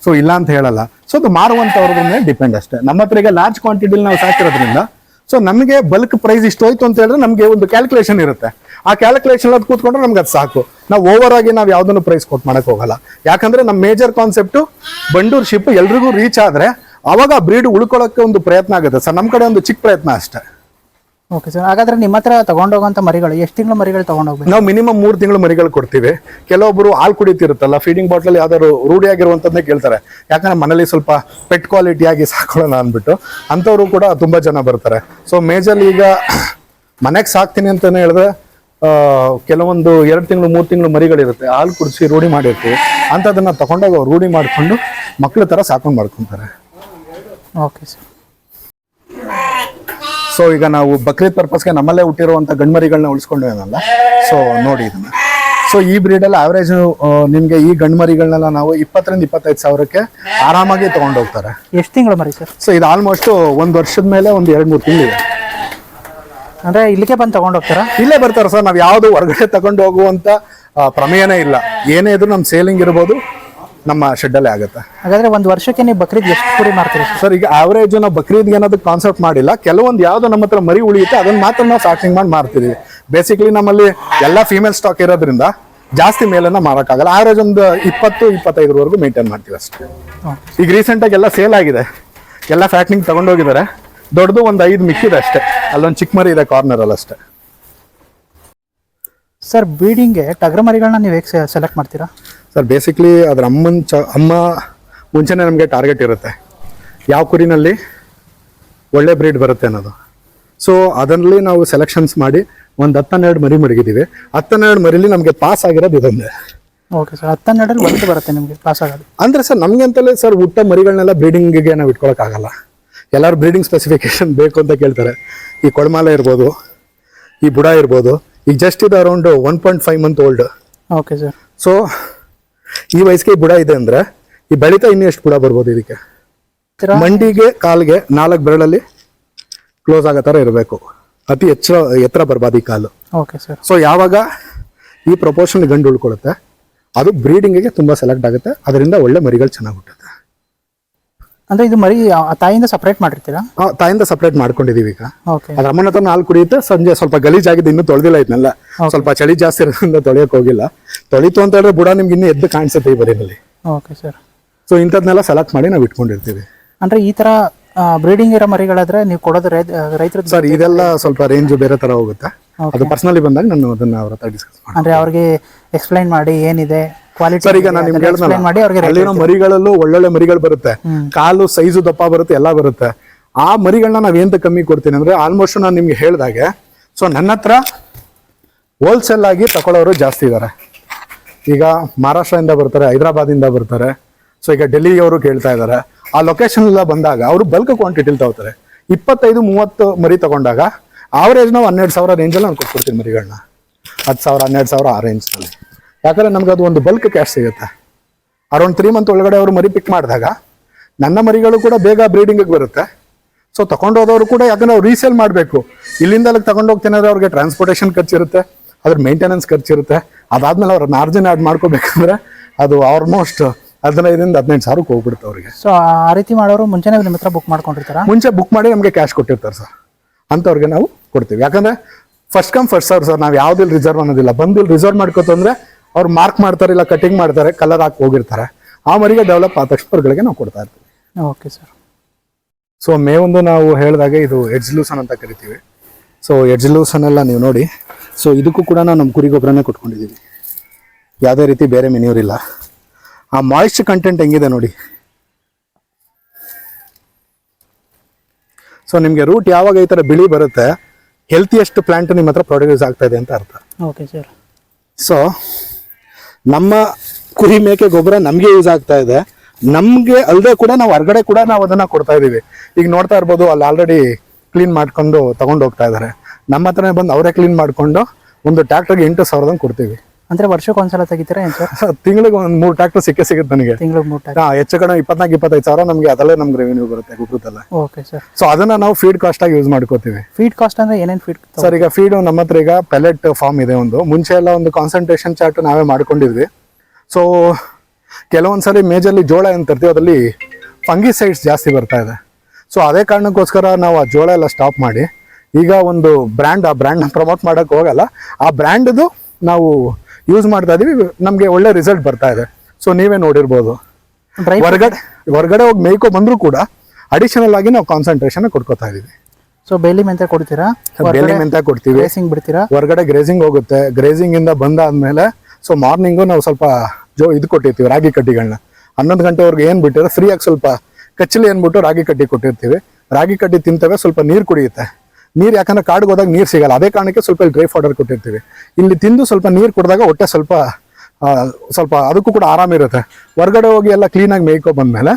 [SPEAKER 1] ಸೊ ಇಲ್ಲ ಅಂತ ಹೇಳಲ್ಲ. ಸೊ ಅದು ಮಾರುವಂತವ್ರ ಮೇಲೆ ಡಿಪೆಂಡ್ ಅಷ್ಟೇ. ನಮ್ಮ ಹತ್ರ ಈಗ ಲಾರ್ಜ್ ಕ್ವಾಂಟಿಟಿಲಿ ನಾವು ಸಾಕಿರೋದ್ರಿಂದ ಸೊ ನಮಗೆ ಬಲ್ಕ್ ಪ್ರೈಸ್ ಇಷ್ಟು ಹೋಯ್ತು ಅಂತ ಹೇಳಿದ್ರೆ ನಮಗೆ ಒಂದು ಕ್ಯಾಲ್ಕುಲೇಷನ್ ಇರುತ್ತೆ. ಆ ಕ್ಯಾಲ್ಕುಲೇಷನ್ ಅದು ಕೂತ್ಕೊಂಡ್ರೆ ನಮ್ಗೆ ಅದು ಸಾಕು. ನಾವು ಓವರ್ ಆಗಿ ನಾವು ಯಾವ್ದನ್ನು ಪ್ರೈಸ್ ಕೊಟ್ಟು ಮಾಡಕ್ ಹೋಗಲ್ಲ. ಯಾಕಂದ್ರೆ ನಮ್ಮ ಮೇಜರ್ ಕಾನ್ಸೆಪ್ಟ್ ಬಂಡೂರ್ ಶಿಪ್ ಎಲ್ರಿಗೂ ರೀಚ್ ಆದ್ರೆ ಅವಾಗ ಬ್ರೀಡ್ ಉಳ್ಕೊಳ್ಳೋಕೆ ಒಂದು ಪ್ರಯತ್ನ ಆಗುತ್ತೆ. ಸರ್ ನಮ್ಮ ಕಡೆ ಒಂದು ಚಿಕ್ಕ ಪ್ರಯತ್ನ ಅಷ್ಟೇ.
[SPEAKER 2] ಓಕೆ ಸರ್ ಹಾಗಾದ್ರೆ ನಿಮ್ಮ ಹತ್ರ ತಗೊಂಡೋಗುವಂತ ಮರಿಗಳು ಎಷ್ಟು ತಿಂಗಳು ಮರಿಗಳು ತಗೊಂಡೋಗ್ಬೇಕು
[SPEAKER 1] ನಾವು ಮಿನಿಮಮ್ ಮೂರು ತಿಂಗಳು ಮರಿಗಳು ಕೊಡ್ತೀವಿ. ಕೆಲವೊಬ್ರು ಹಾಲು ಕುಡಿತಿರುತ್ತಲ್ಲ ಫೀಡಿಂಗ್ ಬಾಟ್ಲಲ್ಲಿ ಯಾವ್ದಾದ್ರು ರೂಢಿಯಾಗಿರುವಂಥದ್ದನ್ನೇ ಕೇಳ್ತಾರೆ. ಯಾಕಂದ್ರೆ ಮನೇಲಿ ಸ್ವಲ್ಪ ಪೆಟ್ ಕ್ವಾಲಿಟಿಯಾಗಿ ಸಾಕೊಳ್ಳೋಣ ಅಂದ್ಬಿಟ್ಟು ಅಂಥವ್ರು ಕೂಡ ತುಂಬಾ ಜನ ಬರ್ತಾರೆ. ಸೊ ಮೇಜರ್ ಈಗ ಮನೆಗೆ ಸಾಕ್ತೀನಿ ಅಂತಲೇ ಹೇಳಿದ್ರೆ ಕೆಲವೊಂದು ಎರಡು ತಿಂಗಳು ಮೂರು ತಿಂಗಳು ಮರಿಗಳಿರುತ್ತೆ. ಹಾಲು ಕುಡಿಸಿ ರೂಢಿ ಮಾಡಿರ್ತೀವಿ. ಅಂತದನ್ನ ತಗೊಂಡೋಗಿ ಅವ್ರು ರೂಢಿ ಮಾಡಿಕೊಂಡು ಮಕ್ಕಳ ಥರ ಸಾಕೊಂಡು ಮಾಡ್ಕೊತಾರೆ.
[SPEAKER 2] ಓಕೆ ಸರ್
[SPEAKER 1] ಸೊ ಈಗ ನಾವು ಬಕ್ರೀದ್ ಪರ್ಪಸ್ಗೆ ನಮ್ಮಲ್ಲೇ ಹುಟ್ಟಿರುವಂಥ ಗಂಡ್ಮರಿಗಳನ್ನ ಏನಲ್ಲ? ಸೊ ನೋಡಿ ಇದನ್ನ. ಸೊ ಈ ಬ್ರೀಡಲ್ಲಿ ಆವರೇಜ್ ನಿಮಗೆ ಈ ಗಂಡ್ಮರಿಗಳನ್ನೆಲ್ಲ ನಾವು ಇಪ್ಪತ್ತರಿಂದ ಇಪ್ಪತ್ತೈದು ಸಾವಿರಕ್ಕೆ ಆರಾಮಾಗಿ ತೊಗೊಂಡೋಗ್ತಾರೆ.
[SPEAKER 2] ಎಷ್ಟು ತಿಂಗಳು ಮರಿ ಸರ್
[SPEAKER 1] ಸೊ ಇದು ಆಲ್ಮೋಸ್ಟ್ ಒಂದು ವರ್ಷದ ಮೇಲೆ ಒಂದು ಎರಡು ಮೂರು ತಿಂಗಳಿದೆ.
[SPEAKER 2] ಅಂದ್ರೆ ಇಲ್ಲಿಗೆ ಬಂದು ತಗೊಂಡೋಗ್ತಾರಾ
[SPEAKER 1] ಇಲ್ಲೇ ಬರ್ತಾರೆ ಸರ್ ನಾವು ಯಾವುದು ಹೊರಗಡೆ ತಗೊಂಡು ಹೋಗುವಂತ ಆ, ಪ್ರಮೇಯನೇ ಇಲ್ಲ. ಏನೇ ಇದ್ರೂ ನಮ್ಮ ಸೇಲಿಂಗ್ ಇರ್ಬೋದು ನಮ್ಮ ಶೆಡ್ಡಲ್ಲೇ ಆಗುತ್ತೆ.
[SPEAKER 2] ಹಾಗಾದ್ರೆ ಒಂದು ವರ್ಷಕ್ಕೆ ನೀವು ಬಕ್ರೀದ್ ಎಷ್ಟು ಕುರಿ ಮಾರ್ತೀರಿ ಸರ್?
[SPEAKER 1] ಸರ್ ಈಗ ಆವರೇಜ್ ನಾವು ಬಕ್ರೀದ್ಗೆ ಅನ್ನೋದು ಕಾನ್ಸೆಪ್ಟ್ ಮಾಡಿಲ್ಲ ಕೆಲವೊಂದು ಯಾವ್ದು ನಮ್ಮ ಹತ್ರ ಮರಿ ಉಳಿಯುತ್ತೆ ಅದನ್ನ ಮಾತ್ರ ನಾವು ಸಾಕ್ಷಿಂಗ್ ಮಾಡಿ ಮಾರ್ತಿದೀವಿ. ಬೇಸಿಕಲಿ ನಮ್ಮಲ್ಲಿ ಎಲ್ಲ ಫೀಮೇಲ್ ಸ್ಟಾಕ್ ಇರೋದ್ರಿಂದ ಜಾಸ್ತಿ ಮೇಲನ್ನ ಮಾರಕ್ಕಾಗಲ್ಲ. ಆವರೇಜ್ ಒಂದು ಇಪ್ಪತ್ತು ಇಪ್ಪತ್ತೈದರವರೆಗೂ ಮೇಂಟೈನ್ ಮಾಡ್ತೀವಿ ಅಷ್ಟೇ. ಈಗ ರೀಸೆಂಟಾಗಿ ಎಲ್ಲ ಸೇಲ್ ಆಗಿದೆ. ಎಲ್ಲ ಫ್ಯಾಟ್ನಿಂಗ್ ತಗೊಂಡೋಗಿದ್ದಾರೆ ದೊಡ್ಡದು ಒಂದು ಐದು ಮಿಕ್ಕಿದೆ ಅಷ್ಟೇ. ಅಲ್ಲೊಂದು ಚಿಕ್ಕ ಮರಿ ಇದೆ ಕಾರ್ನರ್ ಅಲ್ಲಿ ಅಷ್ಟೇ.
[SPEAKER 2] ಸರ್ ಬೀಡಿಂಗ್ಗೆ ಟಗರ ಮರಿಗಳನ್ನ ನೀವು ಹೇಗೆ ಸೆಲೆಕ್ಟ್ ಮಾಡ್ತೀರಾ?
[SPEAKER 1] ಸರ್ ಬೇಸಿಕ್ಲಿ ಅದ್ರ ಅಮ್ಮನ ಚ ಅಮ್ಮ ಮುಂಚೆನೇ ನಮಗೆ ಟಾರ್ಗೆಟ್ ಇರುತ್ತೆ. ಯಾವ ಕುರಿನಲ್ಲಿ ಒಳ್ಳೆ ಬ್ರೀಡ್ ಬರುತ್ತೆ ಅನ್ನೋದು. ಸೊ ಅದರಲ್ಲಿ ನಾವು ಸೆಲೆಕ್ಷನ್ಸ್ ಮಾಡಿ ಒಂದು ಹತ್ತನ್ನೆರಡು ಮರಿ ಮಡಗಿದ್ದೀವಿ ಹತ್ತನ್ನೆರಡು ಮರಿಲಿ ನಮಗೆ ಪಾಸ್ ಆಗಿರೋದು ಇದೊಂದೇ.
[SPEAKER 2] ಓಕೆ ಸರ್ ಹತ್ತನ್ನೆರಡರಲ್ಲಿ ಒಂದು ಬರುತ್ತೆ ನಿಮಗೆ ಪಾಸ್ ಆಗೋದು.
[SPEAKER 1] ಅಂದರೆ ಸರ್ ನಮಗೆ ಅಂತಲೇ ಸರ್ ಹುಟ್ಟ ಮರಿಗಳನ್ನೆಲ್ಲ ಬ್ರೀಡಿಂಗಿಗೆ ನಾವು ಇಟ್ಕೊಳಕ್ಕಾಗಲ್ಲ. ಎಲ್ಲರೂ ಬ್ರೀಡಿಂಗ್ ಸ್ಪೆಸಿಫಿಕೇಶನ್ ಬೇಕು ಅಂತ ಕೇಳ್ತಾರೆ. ಈ ಕೊಡಮಾಲ ಇರ್ಬೋದು ಈ ಬುಡ ಇರ್ಬೋದು ಈಗ ಜಸ್ಟ್ ಇದು around one point five month old
[SPEAKER 2] okay sir
[SPEAKER 1] so ಈ ವಯಸ್ಸಿಗೆ ಈ ಬುಡ ಇದೆ ಅಂದ್ರೆ ಈ ಬೆಳೀತಾ ಇನ್ನೂ ಎಷ್ಟು ಬುಡ ಬರ್ಬೋದು ಇದಕ್ಕೆ? ಮಂಡಿಗೆ ಕಾಲ್ಗೆ ನಾಲ್ಕು ಬೆರಳಲ್ಲಿ ಕ್ಲೋಸ್ ಆಗೋ ಥರ ಇರಬೇಕು. ಅತಿ ಹೆಚ್ಚು ಎತ್ತರ ಬರ್ಬಾರ್ದು ಈ ಕಾಲು.
[SPEAKER 2] ಓಕೆ ಸರ್
[SPEAKER 1] ಸೊ ಯಾವಾಗ ಈ ಪ್ರಪೋರ್ಷನ್ ಗಂಡು ಉಳ್ಕೊಳುತ್ತೆ ಅದು ಬ್ರೀಡಿಂಗಿಗೆ ತುಂಬ ಸೆಲೆಕ್ಟ್ ಆಗುತ್ತೆ ಅದರಿಂದ ಒಳ್ಳೆ ಮರಿಗಳು ಚೆನ್ನಾಗಿ ಹುಟ್ಟುತ್ತೆ.
[SPEAKER 2] ಅಂದ್ರೆ ಇದು ಮರಿ ಆ ತಾಯಿಯಿಂದ ಸಪ್ರೇಟ್ ಮಾಡಿರ್ತೀರಾ?
[SPEAKER 1] ಆ, ತಾಯಿಂದ ಸಪ್ರೇಟ್ ಮಾಡ್ಕೊಂಡಿದೀವಿ ಈಗ.
[SPEAKER 2] ಓಕೆ
[SPEAKER 1] ಅದ್ರ ಅಮ್ಮನ ಹತ್ರ ನಾಲ್ಕು ಕುಡಿಯುತ್ತೆ ಸಂಜೆ ಸ್ವಲ್ಪ ಗಲೀಜಾಗಿದೆ ಇನ್ನೂ ತೊಳೆದಿಲ್ಲ ಇದನ್ನೆಲ್ಲ ಸ್ವಲ್ಪ ಚಳಿ ಜಾಸ್ತಿ ಇರೋದ್ರಿಂದ ತೊಳೆಯಕ್ಕೆ ಹೋಗಿಲ್ಲ. ತೊಳಿತು ಅಂತ ಹೇಳಿದ್ರೆ ಬುಡ ನಿಮ್ಗೆ ಇನ್ನೂ ಎದ್ದು ಕಾಣಿಸುತ್ತೆ ಈ ಬರೀನಲ್ಲಿ
[SPEAKER 2] ಓಕೆ ಸರ್
[SPEAKER 1] ಸೊ ಇಂಥದ್ನೆಲ್ಲ ಸೆಲೆಕ್ಟ್ ಮಾಡಿ ನಾವು ಇಟ್ಕೊಂಡಿರ್ತೀವಿ.
[SPEAKER 2] ಅಂದ್ರೆ ಈ ತರ ಬ್ರೀಡಿಂಗ್ ಇರೋ ಮರಿಗಳಾದ್ರೆ ನೀವು ಕೊಡೋದು ರೈತರ
[SPEAKER 1] ಸರ್ ಇದೆಲ್ಲ ಸ್ವಲ್ಪ ರೇಂಜ್ ಬೇರೆ ತರ ಹೋಗುತ್ತೆ. ಅದು ಪರ್ಸನಲಿ ಬಂದಾಗ ನಾನು ಅದನ್ನ ಅವರ ಹತ್ರ ಡಿಸ್ಕಸ್ ಮಾಡ್ತೀನಿ.
[SPEAKER 2] ಅಂದ್ರೆ ಅವ್ರಿಗೆ ಎಕ್ಸ್ಪ್ಲೈನ್ ಮಾಡಿ ಏನಿದೆ ಕ್ವಾಲಿಟಿ
[SPEAKER 1] ಸರ್ ಈಗ ನಾನು ನಿಮ್ಗೆ
[SPEAKER 2] ಎಕ್ಸ್ಪ್ಲೈನ್ ಮಾಡಿ ಅವ್ರಿಗೆ
[SPEAKER 1] ಹೇಳಿದ್ನಲ್ಲ ಅಲ್ಲಿರೋ ಮರಿಗಳಲ್ಲೂ ಒಳ್ಳೊಳ್ಳೆ ಮರಿಗಳು ಬರುತ್ತೆ. ಕಾಲು ಸೈಜು ದಪ್ಪ ಬರುತ್ತೆ ಎಲ್ಲಾ ಬರುತ್ತೆ. ಆ ಮರಿಗಳನ್ನ ನಾವ್ ಎಂತ ಕಮ್ಮಿ ಕೊಡ್ತೀನಿ ಅಂದ್ರೆ ಆಲ್ಮೋಸ್ಟ್ ನಾನು ನಿಮ್ಗೆ ಹೇಳ್ದಾಗೆ ಸೊ ನನ್ನ ಹತ್ರ ಹೋಲ್ಸೇಲ್ ಆಗಿ ತಗೊಳ್ಳೋರು ಜಾಸ್ತಿ ಇದ್ದಾರೆ ಈಗ ಮಹಾರಾಷ್ಟ್ರದಿಂದ ಬರ್ತಾರೆ ಹೈದರಾಬಾದಿಂದ ಬರ್ತಾರೆ. ಸೊ ಈಗ ಡೆಲ್ಲಿಯವರು ಕೇಳ್ತಾ ಇದ್ದಾರೆ ಆ ಲೊಕೇಶನ್ ಎಲ್ಲ ಬಂದಾಗ ಅವರು ಬಲ್ಕ್ ಕ್ವಾಂಟಿಟಿಲಿ ತಗೋತಾರೆ. ಇಪ್ಪತ್ತೈದು ಮೂವತ್ತು ಮರಿ ತಗೊಂಡಾಗ ಆವರೇಜ್ ನಾವು ಹನ್ನೆರಡು ಸಾವಿರ ರೇಂಜಲ್ಲಿ ನಾನು ಕೊಟ್ಬಿಡ್ತೀನಿ ಮರಿಗಳನ್ನ ಹತ್ತು ಸಾವಿರ ಹನ್ನೆರಡು ಸಾವಿರ ಆ ರೇಂಜ್ನಲ್ಲಿ ಯಾಕಂದರೆ ನಮ್ಗೆ ಅದು ಒಂದು ಬಲ್ಕ್ ಕ್ಯಾಶ್ ಸಿಗುತ್ತೆ. ಅರೌಂಡ್ ತ್ರೀ ಮಂತ್ ಒಳಗಡೆ ಅವರು ಮರಿ ಪಿಕ್ ಮಾಡಿದಾಗ ನನ್ನ ಮರಿಗಳು ಕೂಡ ಬೇಗ ಬ್ರೀಡಿಂಗಿಗೆ ಬರುತ್ತೆ. ಸೊ ತಗೊಂಡೋದವರು ಕೂಡ ಯಾಕಂದ್ರೆ ಅವ್ರು ರೀಸೇಲ್ ಮಾಡಬೇಕು. ಇಲ್ಲಿಂದ ಅಲ್ಲಿಗೆ ತಗೊಂಡು ಹೋಗ್ತೇನೆ ಅಂದ್ರೆ ಅವ್ರಿಗೆ ಟ್ರಾನ್ಸ್ಪೋರ್ಟೇಷನ್ ಖರ್ಚಿರುತ್ತೆ ಅದ್ರ ಮೇಂಟೆನೆನ್ಸ್ ಖರ್ಚಿರುತ್ತೆ ಅದಾದ್ಮೇಲೆ ಅವ್ರ ಮಾರ್ಜಿನ್ ಆ್ಯಡ್ ಮಾಡ್ಕೋಬೇಕಂದ್ರೆ ಅದು ಆಲ್ಮೋಸ್ಟ್ ಹದಿನೈದರಿಂದ ಹದಿನೈದು ಸಾವಿರಕ್ಕೆ ಹೋಗ್ಬಿಡುತ್ತೆ ಅವರಿಗೆ.
[SPEAKER 2] ಸೊ ಆ ರೀತಿ ಮಾಡೋರು ಮುಂಚೆನೇ ನಿಮ್ಮ ಹತ್ರ ಬುಕ್ ಮಾಡ್ಕೊಂಡಿರ್ತಾರೆ?
[SPEAKER 1] ಮುಂಚೆ ಬುಕ್ ಮಾಡಿ ನಮಗೆ ಕ್ಯಾಶ್ ಕೊಟ್ಟಿರ್ತಾರೆ ಸರ್. ಅಂಥವ್ರಿಗೆ ನಾವು ಕೊಡ್ತೀವಿ. ಯಾಕಂದ್ರೆ first come first serve sir ನಾವು ಯಾವ್ದಿಲ್ಲ ರಿಸರ್ವ್ ಅನ್ನೋದಿಲ್ಲ. ಬಂದು ಇಲ್ಲಿ ರಿಸರ್ವ್ ಮಾಡ್ಕೊತಂದ್ರೆ ಅವ್ರು ಮಾರ್ಕ್ ಮಾಡ್ತಾರೆ ಇಲ್ಲ ಕಟಿಂಗ್ ಮಾಡ್ತಾರೆ ಕಲರ್ ಹಾಕಿ ಹೋಗಿರ್ತಾರೆ. ಆ ಮರಿಗೆ ಡೆವಲಪ್ ಆದ ತಕ್ಷಣ ಅವ್ರಗಳಿಗೆ ನಾವು ಕೊಡ್ತಾ ಇರ್ತೀವಿ.
[SPEAKER 2] ಓಕೆ ಸರ್
[SPEAKER 1] ಸೊ ಒಂದು ನಾವು ಹೇಳಿದಾಗೆ ಇದು ಎಡ್ಜ್ ಲೂಸನ್ ಅಂತ ಕರಿತೀವಿ. ಸೊ ಎಡ್ಜ್ ಲೂಸನ್ ಎಲ್ಲ ನೀವು ನೋಡಿ. ಸೊ ಇದಕ್ಕೂ ಕೂಡ ನಾವು ನಮ್ಮ ಕುರಿ ಗೊಬ್ಬರನೇ ಕೊಟ್ಕೊಂಡಿದ್ದೀವಿ ಯಾವುದೇ ರೀತಿ ಬೇರೆ ಮೆನ್ಯೂರ್ ಇಲ್ಲ ಆ ಮಾಯಿಶ್ಚರ್ ಕಂಟೆಂಟ್ ಹೆಂಗಿದೆ ನೋಡಿ. ಸೊ ನಿಮಗೆ ರೂಟ್ ಯಾವಾಗ ಈ ಥರ ಬಿಳಿ ಬರುತ್ತೆ ಹೆಲ್ತಿಯೆಸ್ಟ್ ಪ್ಲಾಂಟ್ ನಿಮ್ಮ ಹತ್ರ ಪ್ರೊಡ್ಯೂಸ್ ಆಗ್ತಾ ಇದೆ ಅಂತ ಅರ್ಥ.
[SPEAKER 2] ಓಕೆ ಸರ್
[SPEAKER 1] ಸೊ ನಮ್ಮ ಕುರಿ ಮೇಕೆ ಗೊಬ್ಬರ ನಮಗೆ ಯೂಸ್ ಆಗ್ತಾ ಇದೆ. ನಮಗೆ ಅಲ್ಲದೆ ಕೂಡ ನಾವು ಹೊರಗಡೆ ಕೂಡ ನಾವು ಅದನ್ನ ಕೊಡ್ತಾ ಇದೀವಿ. ಈಗ ನೋಡ್ತಾ ಇರ್ಬೋದು ಅಲ್ಲಿ ಆಲ್ರೆಡಿ ಕ್ಲೀನ್ ಮಾಡ್ಕೊಂಡು ತಗೊಂಡು ಹೋಗ್ತಾ ಇದ್ದಾರೆ ನಮ್ಮ ಹತ್ರನೇ ಬಂದು ಅವರೇ ಕ್ಲೀನ್ ಮಾಡ್ಕೊಂಡು ಒಂದು ಟ್ರ್ಯಾಕ್ಟರ್ಗೆ ಎಂಟು ಸಾವಿರದಂಗೆ ಕೊಡ್ತೀವಿ.
[SPEAKER 2] ಅಂದ್ರೆ ವರ್ಷಕ್ಕೆ ಒಂದ್ಸಲ ತೆಗಿತೀರಾ ಏನ್ ಸರ್?
[SPEAKER 1] ತಿಂಗಳಿಗೆ ಒಂದ್ ಮೂರು ಟ್ರಾಕ್ಟರ್ ಸಿಕ್ಕೇ ಸಿಗುತ್ತೆ ನನಗೆ.
[SPEAKER 2] ತಿಂಗಳಿಗೆ ಮೂರು ಟ್ರಾಕ್ಟರ್
[SPEAKER 1] ಹಾ, ಹೆಚ್ಚು ಕಡೆ ಇಪ್ಪತ್ನಾಲ್ಕು ಇಪ್ಪತ್ತೈದು ಸಾವಿರ ನಮಗೆ ಅದಲ್ಲೇ ನಮ್ಗೆ ರೆವೆನ್ಯೂ ಬರುತ್ತೆ ಗೊಬ್ಬರದಲ್ಲೇ
[SPEAKER 2] ಓಕೆ ಸರ್
[SPEAKER 1] ಸೊ ಅದನ್ನ ನಾವು ಫೀಡ್ ಕಾಸ್ಟ್ ಆಗಿ ಯೂಸ್ ಮಾಡ್ಕೋತೀವಿ.
[SPEAKER 2] ಫೀಡ್ ಕಾಸ್ಟ್ ಅಂದ್ರೆ ಏನೇನು ಫೀಡ್
[SPEAKER 1] ಸರ್ ಈಗ ಫೀಡ್ ನಮ್ಮ ಹತ್ರ ಈಗ ಪೆಲೆಟ್ ಫಾರ್ಮ್ ಇದೆ ಒಂದು. ಮುಂಚೆ ಎಲ್ಲ ಒಂದು ಕಾನ್ಸಂಟ್ರೇಷನ್ ಚಾರ್ಟ್ ನಾವೇ ಮಾಡ್ಕೊಂಡಿದ್ವಿ. ಸೊ ಕೆಲವೊಂದ್ಸರಿ ಮೇಜರ್ಲಿ ಜೋಳ ಅಂತ ತರ್ತೀವಿ ಅದರಲ್ಲಿ ಫಂಗಿಸೈಡ್ಸ್ ಜಾಸ್ತಿ ಬರ್ತಾ ಇದೆ. ಸೊ ಅದೇ ಕಾರಣಕ್ಕೋಸ್ಕರ ನಾವು ಆ ಜೋಳ ಎಲ್ಲ ಸ್ಟಾಪ್ ಮಾಡಿ. ಈಗ ಒಂದು ಬ್ರ್ಯಾಂಡ್ ಆ ಬ್ರ್ಯಾಂಡ್ನ ಪ್ರಮೋಟ್ ಮಾಡೋಕೆ ಹೋಗಲ್ಲ. ಆ ಬ್ರ್ಯಾಂಡ್ದು ನಾವು ಯೂಸ್ ಮಾಡ್ತಾ ಇದೀವಿ ನಮಗೆ ಒಳ್ಳೆ ರಿಸಲ್ಟ್ ಬರ್ತಾ ಇದೆ. ಸೊ ನೀವೇ ನೋಡಿರ್ಬೋದು.
[SPEAKER 2] ಡ್ರೈ
[SPEAKER 1] ಹೊರಗಡೆ ಹೊರಗಡೆ ಹೋಗಿ ಮೇಯ್ಕೊ ಬಂದರೂ ಕೂಡ ಅಡಿಷನಲ್ ಆಗಿ ನಾವು ಕಾನ್ಸಂಟ್ರೇಷನ್ ಕೊಡ್ಕೋತಾ ಇದೀವಿ.
[SPEAKER 2] ಸೊ ಬೇಲಿ ಮೆಂತೆ ಕೊಡ್ತೀರಾ?
[SPEAKER 1] ಬೇಲಿ ಮೆಂತೆ ಕೊಡ್ತೀವಿ.
[SPEAKER 2] ಗ್ರೇಸಿಂಗ್ ಬಿಡ್ತೀರಾ?
[SPEAKER 1] ಹೊರಗಡೆ ಗ್ರೇಸಿಂಗ್ ಹೋಗುತ್ತೆ. ಗ್ರೇಸಿಂಗ್ ಇಂದ ಬಂದಾದ್ಮೇಲೆ ಸೊ ಮಾರ್ನಿಂಗು ನಾವು ಸ್ವಲ್ಪ ಜೋ ಇದು ಕೊಟ್ಟಿರ್ತೀವಿ ರಾಗಿ ಕಡ್ಡಿಗಳನ್ನ ಹನ್ನೊಂದು ಗಂಟೆವರೆಗೆ ಏನ್ ಬಿಟ್ಟಿರೋ ಫ್ರೀಯಾಗಿ ಸ್ವಲ್ಪ ಕಚ್ಚಲಿ ಅಂದ್ಬಿಟ್ಟು ರಾಗಿ ಕಡ್ಡಿ ಕೊಟ್ಟಿರ್ತೀವಿ. ರಾಗಿ ಕಡ್ಡಿ ತಿಂತವೆ ಸ್ವಲ್ಪ ನೀರು ಕುಡಿಯುತ್ತೆ. ನೀರು ಯಾಕಂದ್ರೆ ಕಾಡಿಗೆ ಹೋದಾಗ ನೀರು ಸಿಗಲ್ಲ. ಅದೇ ಕಾರಣಕ್ಕೆ ಸ್ವಲ್ಪ ಡ್ರೈ ಫಾಡರ್ ಕೊಟ್ಟಿರ್ತೀವಿ. ಇಲ್ಲಿ ತಿಂದು ಸ್ವಲ್ಪ ನೀರು ಕುಡಿದಾಗ ಹೊಟ್ಟೆ ಸ್ವಲ್ಪ ಸ್ವಲ್ಪ ಅದಕ್ಕೂ ಕೂಡ ಆರಾಮಿರುತ್ತೆ ಹೊರಗಡೆ ಹೋಗಿ ಎಲ್ಲ ಕ್ಲೀನಾಗಿ ಮೇಯ್ಕೊ ಬಂದಮೇಲೆ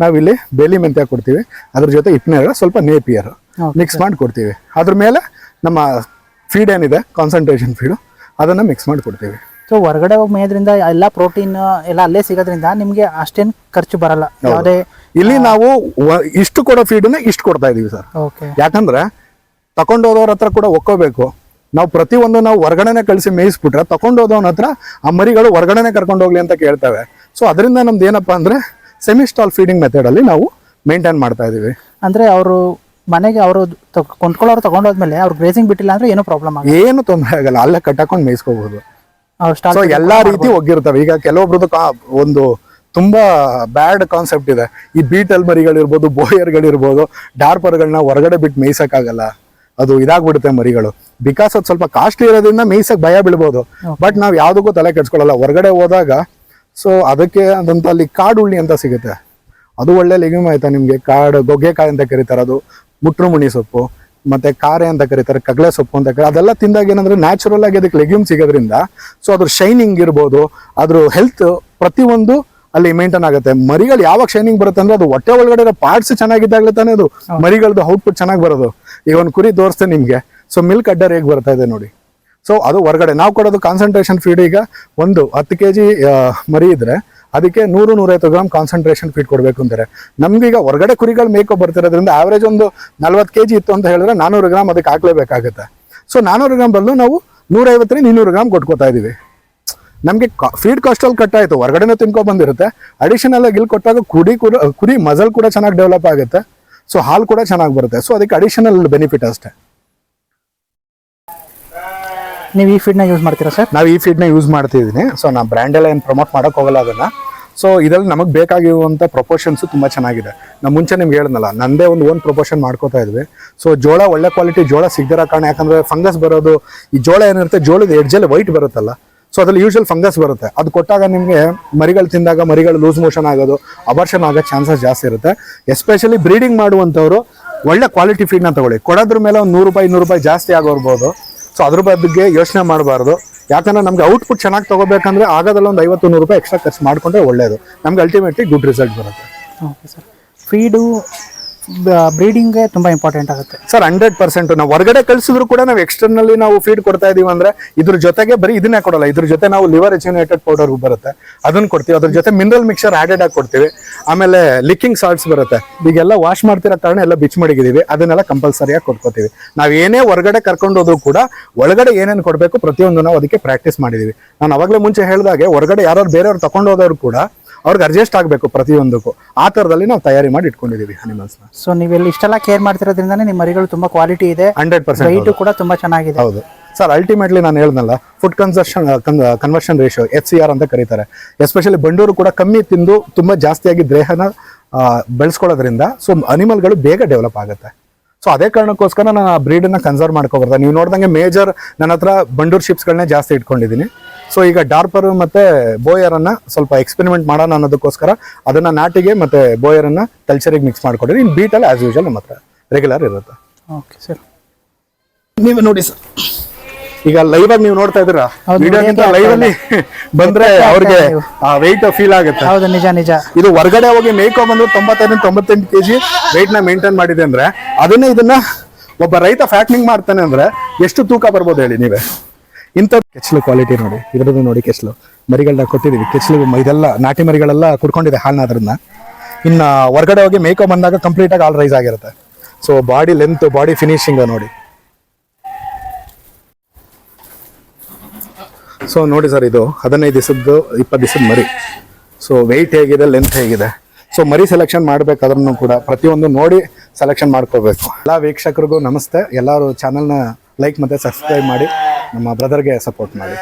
[SPEAKER 1] ನಾವಿಲ್ಲಿ ಬೇಲಿ ಮೆಂತ್ಯ ಕೊಡ್ತೀವಿ. ಅದ್ರ ಜೊತೆ ಹಿಟ್ಟಿನ ಸ್ವಲ್ಪ ನೇಪಿಯರ್ ಮಿಕ್ಸ್ ಮಾಡಿ ಕೊಡ್ತೀವಿ. ಅದ್ರ ಮೇಲೆ ನಮ್ಮ ಫೀಡ್ ಏನಿದೆ ಕಾನ್ಸಂಟ್ರೇಷನ್ ಫೀಡು ಅದನ್ನು ಮಿಕ್ಸ್ ಮಾಡಿ ಕೊಡ್ತೀವಿ.
[SPEAKER 2] ಸೊ ಹೊರಗಡೆ ಹೋಗಿ ಮೇಯೋದ್ರಿಂದ ಎಲ್ಲ ಪ್ರೋಟೀನ್ ಎಲ್ಲ ಅಲ್ಲೇ ಸಿಗೋದ್ರಿಂದ ನಿಮಗೆ ಅಷ್ಟೇನು ಖರ್ಚು ಬರಲ್ಲ. ಯಾವುದೇ
[SPEAKER 1] ಇಲ್ಲಿ ನಾವು ಇಷ್ಟು ಕೊಡೋ ಫೀಡನ್ನ ಇಷ್ಟು ಕೊಡ್ತಾ ಇದೀವಿ ಸರ್.
[SPEAKER 2] ಓಕೆ
[SPEAKER 1] ಯಾಕಂದ್ರೆ ತಕೊಂಡೋದವ್ರ ಹತ್ರ ಕೂಡ ಒಕ್ಕೋಬೇಕು. ನಾವು ಪ್ರತಿಯೊಂದು ನಾವು ಹೊರಗಡೆನೆ ಕಳಿಸಿ ಮೇಯಿಸ್ಬಿಟ್ರೆ ತಗೊಂಡೋದವನ ಹತ್ರ ಆ ಮರಿಗಳು ಹೊರಗಡೆನೆ ಕರ್ಕೊಂಡು ಹೋಗ್ಲಿ ಅಂತ ಕೇಳ್ತವೆ. ಸೊ ಅದರಿಂದ ನಮ್ದು ಏನಪ್ಪ ಅಂದ್ರೆ ಸೆಮಿ ಸ್ಟಾಲ್ ಫೀಡಿಂಗ್ ಮೆಥಡ್ ಅಲ್ಲಿ ನಾವು ಮೇಂಟೈನ್ ಮಾಡ್ತಾ ಇದೀವಿ.
[SPEAKER 2] ಅಂದ್ರೆ ಅವರು ಮನೆಗೆ ಅವರು ಕೊಂಡ್ಕೊಳ್ಳೋರು ತಗೊಂಡೋದ್ಮೇಲೆ ಅವ್ರು ಗ್ರೇಸಿಂಗ್ ಬಿಟ್ಟಿಲ್ಲ ಅಂದ್ರೆ ಏನೂ ಪ್ರಾಬ್ಲಮ್ ಆಗಲ್ಲ?
[SPEAKER 1] ಏನು ತೊಂದರೆ ಆಗಲ್ಲ ಅಲ್ಲೇ ಕಟ್ಟಾಕೊಂಡು ಮೇಯಿಸ್ಕೋಬಹುದು. ಸೊ ಎಲ್ಲ ರೀತಿ ಒಗ್ಗಿರ್ತವೆ. ಈಗ ಕೆಲವೊಬ್ರದ್ದು ಒಂದು ತುಂಬಾ ಬ್ಯಾಡ್ ಕಾನ್ಸೆಪ್ಟ್ ಇದೆ. ಈ ಬೀಟಲ್ ಮರಿಗಳಿರ್ಬೋದು ಬೋಯರ್ಗಳಿರ್ಬೋದು ಡಾರ್ಪರ್ಗಳನ್ನ ಹೊರಗಡೆ ಬಿಟ್ಟು ಮೇಯ್ಸಕ್ಕಾಗಲ್ಲ. ಅದು ಇದಾಗ್ಬಿಡುತ್ತೆ ಮರಿಗಳು. ಬಿಕಾಸ್ ಅದು ಸ್ವಲ್ಪ ಕಾಸ್ಟ್ಲಿ ಇರೋದ್ರಿಂದ ಮೇಯ್ಸಕ್ಕೆ ಭಯ ಬೀಳ್ಬೋದು. ಬಟ್ ನಾವ್ ಯಾವ್ದಕ್ಕೂ ತಲೆ ಕೆಡ್ಸ್ಕೊಳ್ಳಲ್ಲ. ಹೊರಗಡೆ ಹೋದಾಗ ಸೊ ಅದಕ್ಕೆ ಅದಂತ ಅಲ್ಲಿ ಕಾಡುಳ್ಳಿ ಅಂತ ಸಿಗುತ್ತೆ. ಅದು ಒಳ್ಳೆ ಲೆಗ್ಯೂಮ್ ಆಯ್ತಾ ನಿಮ್ಗೆ? ಕಾಡು ಗೊಗ್ಗೆಕಾಯಿ ಅಂತ ಕರೀತಾರೆ ಅದು. ಮುಟ್ರುಮುಣಿ ಸೊಪ್ಪು ಮತ್ತೆ ಕಾರೆ ಅಂತ ಕರೀತಾರೆ ಕಗ್ಲೆ ಸೊಪ್ಪು ಅಂತ ಕರೀತಾರೆ ಅದೆಲ್ಲ ತಿಂದಾಗ ಏನಂದ್ರೆ ನ್ಯಾಚುರಲ್ ಆಗಿ ಅದಕ್ಕೆ ಲೆಗ್ಯೂಮ್ ಸಿಗೋದ್ರಿಂದ ಸೊ ಅದ್ರ ಶೈನಿಂಗ್ ಇರ್ಬೋದು. ಅದ್ರ ಹೆಲ್ತ್ ಪ್ರತಿಯೊಂದು ಅಲ್ಲಿ ಮೇಂಟೈನ್ ಆಗುತ್ತೆ. ಮರಿಗಳು ಯಾವಾಗ ಶೈನಿಂಗ್ ಬರುತ್ತೆ ಅಂದ್ರೆ ಅದು ಹೊಟ್ಟೆ ಒಳಗಡೆ ಇರೋ ಪಾರ್ಟ್ಸ್ ಚೆನ್ನಾಗಿದ್ದಾಗಲೇ ತಾನೇ ಅದು. ಮರಿಗಳದ್ದು ಔಟ್ಪುಟ್ ಚೆನ್ನಾಗಿ ಬರೋದು. ಈಗ ಒಂದು ಕುರಿ ತೋರಿಸ್ತೇನೆ ನಿಮಗೆ. ಸೊ ಮಿಲ್ಕ್ ಅಡ್ಡರ್ ಹೇಗೆ ಬರ್ತಾ ಇದೆ ನೋಡಿ. ಸೊ ಅದು ಹೊರಗಡೆ. ನಾವು ಕೊಡೋದು ಕಾನ್ಸಂಟ್ರೇಷನ್ ಫೀಡ್ ಈಗ ಒಂದು ಹತ್ತು ಕೆ ಜಿ ಮರಿ ಇದ್ರೆ ಅದಕ್ಕೆ ನೂರು ನೂರೈವತ್ತು ಗ್ರಾಮ್ ಕಾನ್ಸಂಟ್ರೇಷನ್ ಫೀಡ್ ಕೊಡಬೇಕು ಅಂತಾರೆ. ನಮ್ಗೀಗ ಹೊರಗಡೆ ಕುರಿಗಳು ಮೇಕೋ ಬರ್ತಿರೋದ್ರಿಂದ ಆವ್ರೇಜ್ ಒಂದು ನಲ್ವತ್ತು ಕೆ ಜಿ ಇತ್ತು ಅಂತ ಹೇಳಿದ್ರೆ ನಾನ್ನೂರು ಗ್ರಾಮ್ ಅದಕ್ಕೆ ಹಾಕ್ಲೇಬೇಕಾಗುತ್ತೆ. ಸೊ ನಾನ್ನೂರು ಗ್ರಾಮ್ ಬದಲು ನಾವು ನೂರೈವತ್ತರಿಂದ ಇನ್ನೂರು ಗ್ರಾಮ್ ಕೊಟ್ಕೋತಾ ಇದ್ದೀವಿ ನಮಗೆ ಫೀಡ್ ಕಾಸ್ಟಲ್ಲಿ ಕಟ್ಟಾಯಿತು ಹೊರಗಡೆನೂ ತಿನ್ಕೊ ಬಂದಿರುತ್ತೆ. ಅಡಿಷನಲ್ ಆಗಿ ಇಲ್ಲಿ ಕೊಟ್ಟಾಗ ಕುಡಿ ಕೂಡ, ಕುರಿ ಮಜಲ್ ಕೂಡ ಚೆನ್ನಾಗಿ ಡೆವಲಪ್ ಆಗುತ್ತೆ. ಸೊ ಹಾಲು ಕೂಡ ಚೆನ್ನಾಗಿ ಬರುತ್ತೆ. ಸೊ ಅದಕ್ಕೆ ಅಡಿಷನಲ್ ಬೆನಿಫಿಟ್ ಅಷ್ಟೇ.
[SPEAKER 2] ನೀವು ಈ ಫೀಡ್ನ ಯೂಸ್ ಮಾಡ್ತೀರಾ ಸರ್
[SPEAKER 1] ನಾವು ಈ ಫೀಡ್ನ ಯೂಸ್ ಮಾಡ್ತಿದ್ದೀನಿ ಸೊ ನಾ ಬ್ರ್ಯಾಂಡ್ ಎಲ್ಲ ಏನು ಪ್ರಮೋಟ್ ಮಾಡೋಕೆ ಹೋಗಲ್ಲ ಅದನ್ನು. ಸೊ ಇದರಲ್ಲಿ ನಮಗೆ ಬೇಕಾಗಿರುವಂಥ ಪ್ರಪೋರ್ಷನ್ಸ್ ತುಂಬ ಚೆನ್ನಾಗಿದೆ. ನಾವು ಮುಂಚೆ ನಿಮ್ಗೆ ಹೇಳಿದ್ನಲ್ಲ ನಂದೇ ಒಂದು ಓನ್ ಪ್ರಪೋರ್ಷನ್ ಮಾಡ್ಕೋತಾ ಇದ್ವಿ. ಸೊ ಜೋಳ ಒಳ್ಳೆ ಕ್ವಾಲಿಟಿ ಜೋಳ ಸಿಗದಿರೋ ಕಾರಣ ಯಾಕಂದರೆ ಫಂಗಸ್ ಬರೋದು ಈ ಜೋಳ ಏನಿರುತ್ತೆ ಜೋಳದ ಎಡ್ಜಲ್ಲಿ ವೈಟ್ ಬರುತ್ತಲ್ಲ. ಸೊ ಅದ್ರಲ್ಲಿ ಯೂಶುವಲ್ ಫಂಗಸ್ ಬರುತ್ತೆ. ಅದು ಕೊಟ್ಟಾಗ ನಿಮಗೆ ಮರಿಗಳು ತಿಂದಾಗ ಮರಿಗಳು ಲೂಸ್ ಮೋಷನ್ ಆಗೋದು ಅಬರ್ಷನ್ ಆಗೋ ಚಾನ್ಸಸ್ ಜಾಸ್ತಿ ಇರುತ್ತೆ. ಎಸ್ಪೆಷಲಿ ಬ್ರೀಡಿಂಗ್ ಮಾಡುವಂಥವ್ರು ಒಳ್ಳೆ ಕ್ವಾಲಿಟಿ ಫೀಡ್ನ ತಗೊಳ್ಳಿ. ಕೊಡೋದ್ರ ಮೇಲೆ ಒಂದು ನೂರು ರೂಪಾಯಿ ನೂರು ರೂಪಾಯಿ ಜಾಸ್ತಿ ಆಗೋರ್ಬೋದು. ಸೊ ಅದ್ರ ಬಗ್ಗೆ ಯೋಚನೆ ಮಾಡಬಾರ್ದು. ಯಾಕಂದ್ರೆ ನಮ್ಗೆ ಔಟ್ಪುಟ್ ಚೆನ್ನಾಗಿ ತಗೋಬೇಕಂದ್ರೆ ಆಗೋದಲ್ಲ ಒಂದು ಐವತ್ತು ನೂರು ರೂಪಾಯಿ ಎಕ್ಸ್ಟ್ರಾ ಖರ್ಚು ಮಾಡಿಕೊಂಡ್ರೆ ಒಳ್ಳೆಯದು ನಮ್ಗೆ ಅಲ್ಟಿಮೇಟ್ಲಿ ಗುಡ್ ರಿಸಲ್ಟ್ ಬರುತ್ತೆ.
[SPEAKER 2] ಓಕೆ ಸರ್ ಫೀಡು ಬ್ರೀಡಿಂಗ್ಗೆ ತುಂಬ ಇಂಪಾರ್ಟೆಂಟ್ ಆಗುತ್ತೆ.
[SPEAKER 1] ಸರ್ ಹಂಡ್ರೆಡ್ ಪರ್ಸೆಂಟ್ ನಾವು ಹೊರಗಡೆ ಕಳಿಸಿದ್ರು ಕೂಡ ನಾವು ಎಕ್ಸ್ಟರ್ನಲ್ಲಿ ನಾವು ಫೀಡ್ ಕೊಡ್ತಾ ಇದೀವಿ ಅಂದ್ರೆ ಇದ್ರ ಜೊತೆಗೆ ಬರೀ ಇದನ್ನೇ ಕೊಡಲ್ಲ. ಇದ್ರ ಜೊತೆ ನಾವು ಲಿವರ್ ಎಚುನೇಟೆಡ್ ಪೌಡರ್ ಬರುತ್ತೆ. ಅದನ್ನ ಕೊಡ್ತೀವಿ. ಅದ್ರ ಜೊತೆ ಮಿನರಲ್ ಮಿಕ್ಸರ್ ಆಡೆಡ್ ಆಗಿ ಕೊಡ್ತೀವಿ. ಆಮೇಲೆ ಲಿಕ್ಕಿಂಗ್ ಸಾಲ್ಟ್ಸ್ ಬರುತ್ತೆ. ಈಗೆಲ್ಲ ವಾಶ್ ಮಾಡ್ತಿರೋ ಕಾರಣ ಎಲ್ಲ ಬಿಚ್ ಮಡಗಿದೀವಿ. ಅದನ್ನೆಲ್ಲ ಕಂಪಲ್ಸರಿಯಾಗಿ ಕೊಟ್ಕೋತೀವಿ. ನಾವು ಏನೇ ಹೊರಗಡೆ ಕರ್ಕೊಂಡು ಕೂಡ ಒಳಗಡೆ ಏನೇನು ಕೊಡಬೇಕು ಪ್ರತಿಯೊಂದು ನಾವು ಅದಕ್ಕೆ ಪ್ರಾಕ್ಟೀಸ್ ಮಾಡಿದೀವಿ. ನಾನು ಅವಾಗಲೇ ಮುಂಚೆ ಹೇಳಿದಾಗೆ ಹೊರಗಡೆ ಯಾರು ಬೇರೆಯವ್ರು ತಗೊಂಡೋದವ್ರು ಕೂಡ ಅವ್ರಿಗೆ ಅಡ್ಜಸ್ಟ್ ಆಗಬೇಕು ಪ್ರತಿಯೊಂದಕ್ಕೂ. ಆ ಥರದಲ್ಲಿ ನಾವು ತಯಾರಿ ಮಾಡಿ ಇಟ್ಕೊಂಡಿದ್ದೀವಿ ಅನಿಮಲ್ಸ್ನ
[SPEAKER 2] ಸೊ ನೀವೆಲ್ಲ ಇಷ್ಟೆಲ್ಲ ಕೇರ್ ಮಾಡ್ತಿರೋದ್ರಿಂದನೇ ನಿಮ್ಮ ಮರಿಗಳು ತುಂಬ ಕ್ವಾಲಿಟಿ ಇದೆ.
[SPEAKER 1] ಹಂಡ್ರೆಡ್ ಪರ್ಸೆಂಟ್
[SPEAKER 2] ಕೂಡ ತುಂಬ ಚೆನ್ನಾಗಿದೆ.
[SPEAKER 1] ಹೌದು. ಸರ್ ಅಲ್ಟಿಮೇಟ್ಲಿ ನಾನು ಹೇಳ್ದಲ್ಲ food conversion conversion ratio H C R ಅಂತ ಕರೀತಾರೆ. ಎಸ್ಪೆಷಲಿ ಬಂಡೂರು ಕೂಡ ಕಮ್ಮಿ ತಿಂದು ತುಂಬಾ ಜಾಸ್ತಿಯಾಗಿ ದೇಹನ ಬೆಳೆಸ್ಕೊಳ್ಳೋದ್ರಿಂದ ಸೊ ಅನಿಮಲ್ಗಳು ಬೇಗ ಡೆವಲಪ್ ಆಗುತ್ತೆ. ಸೊ ಅದೇ ಕಾರಣಕ್ಕೋಸ್ಕರ ನಾನು ಆ ಬ್ರೀಡನ್ನ ಕನ್ಸರ್ವ್ ಮಾಡ್ಕೊಬಾರ್ದು. ನೀವು ನೋಡ್ದಂಗೆ ಮೇಜರ್ ನನ್ನ ಹತ್ರ ಬಂಡೂರ್ ಶಿಪ್ಸ್ಗಳನ್ನೇ ಜಾಸ್ತಿ ಇಟ್ಕೊಂಡಿದ್ದೀನಿ ಸೊ ಈಗ ಡಾರ್ಪರ್ ಮತ್ತೆ ಬೋಯರ್ ಅನ್ನ ಸ್ವಲ್ಪ ಎಕ್ಸ್ಪೆರಿಮೆಂಟ್ ಮಾಡೋಣ ಅನ್ನೋದಕ್ಕೋಸ್ಕರ ಅದನ್ನ ನಾಟಿಗೆ ಮತ್ತೆ ಬೋಯರ್ ಅನ್ನ ಕಲ್ಚರಿಗೆ ಮಿಕ್ಸ್ ಮಾಡ್ಕೊಂಡೆ ಬೀಟ್ ಅಲ್ಲಿ ಆಸ್ ಯೂಶಲ್ ನಮ್ಮ ಹತ್ರ ರೆಗ್ಯುಲರ್ ಇರುತ್ತೆ.
[SPEAKER 2] ಓಕೆ ಸರ್
[SPEAKER 1] ನೀವೇ ನೋಡಿ ಸರ್ ಈಗ ಲೈವ್ ಆಗಿ ನೀವು ನೋಡ್ತಾ ಇದ್ದೀರಾ? ವಿಡಿಯೋಗಿಂತ ಲೈವ್ ಅಲ್ಲಿ ಬಂದ್ರೆ ಅವ್ರಿಗೆ ಆ ವೆಯ್ಟ್ ಫೀಲ್ ಆಗುತ್ತೆ.
[SPEAKER 2] ಹೌದು ನಿಜ ನಿಜ.
[SPEAKER 1] ಇದು ಹೊರಗಡೆ ಹೋಗಿ ಮೇಕೋ ಬಂದ್ರೆ ತೊಂಬತ್ತೈದು ತೊಂಬತ್ತೆಂಟು ಕೆಜಿ ವೆಯ್ಟ್ನ ಮೇಂಟೈನ್ ಮಾಡಿದೆ ಅಂದ್ರೆ ಅದನ್ನೇ ಇದನ್ನ ಒಬ್ಬ ರೈತ ಫ್ಯಾಟ್ನಿಂಗ್ ಮಾಡ್ತಾನೆ ಅಂದ್ರೆ ಎಷ್ಟು ತೂಕ ಬರ್ಬೋದು ಹೇಳಿ ನೀವೇ? ಇಂಥ ಕೆಚ್ಚಲು ಕ್ವಾಲಿಟಿ ನೋಡಿ, ಇದ್ರದ್ದು ನೋಡಿ ಕೆಚ್ಚಲು. ಮರಿಗಳನ್ನ ಕೊಟ್ಟಿದ್ದೀವಿ. ಕೆಚ್ಚಲು ಇದೆಲ್ಲ, ನಾಟಿ ಮರಿಗಳೆಲ್ಲ ಕುಡ್ಕೊಂಡಿದೆ ಹಾಲ್ನ ಅದನ್ನ ಇನ್ನು ಹೊರಗಡೆ ಹೋಗಿ ಮೇಕಪ್ ಬಂದಾಗ ಕಂಪ್ಲೀಟಾಗಿ ಆಲ್ ರೈಸ್ ಆಗಿರುತ್ತೆ. So body length body finishing ನೋಡಿ. ಸೊ ನೋಡಿ ಸರ್ ಇದು ಹದಿನೈದು ದಿವಸದ್ದು, ಇಪ್ಪತ್ತು ದಿವಸದ ಮರಿ. ಸೊ ವೆಯ್ಟ್ ಹೇಗಿದೆ ಲೆಂತ್ ಹೇಗಿದೆ. ಸೊ ಮರಿ ಸೆಲೆಕ್ಷನ್ ಮಾಡಬೇಕಾದ್ರೂ ಕೂಡ ಪ್ರತಿಯೊಂದು ನೋಡಿ ಸೆಲೆಕ್ಷನ್ ಮಾಡ್ಕೋಬೇಕು. ಎಲ್ಲ ವೀಕ್ಷಕರಿಗೂ ನಮಸ್ತೆ. ಎಲ್ಲರೂ ಚಾನಲ್ನ ಲೈಕ್ ಮತ್ತೆ ಸಬ್ಸ್ಕ್ರೈಬ್ ಮಾಡಿ. ನಮ್ಮ ಬ್ರದರ್ಗೆ ಸಪೋರ್ಟ್ ಮಾಡಿ.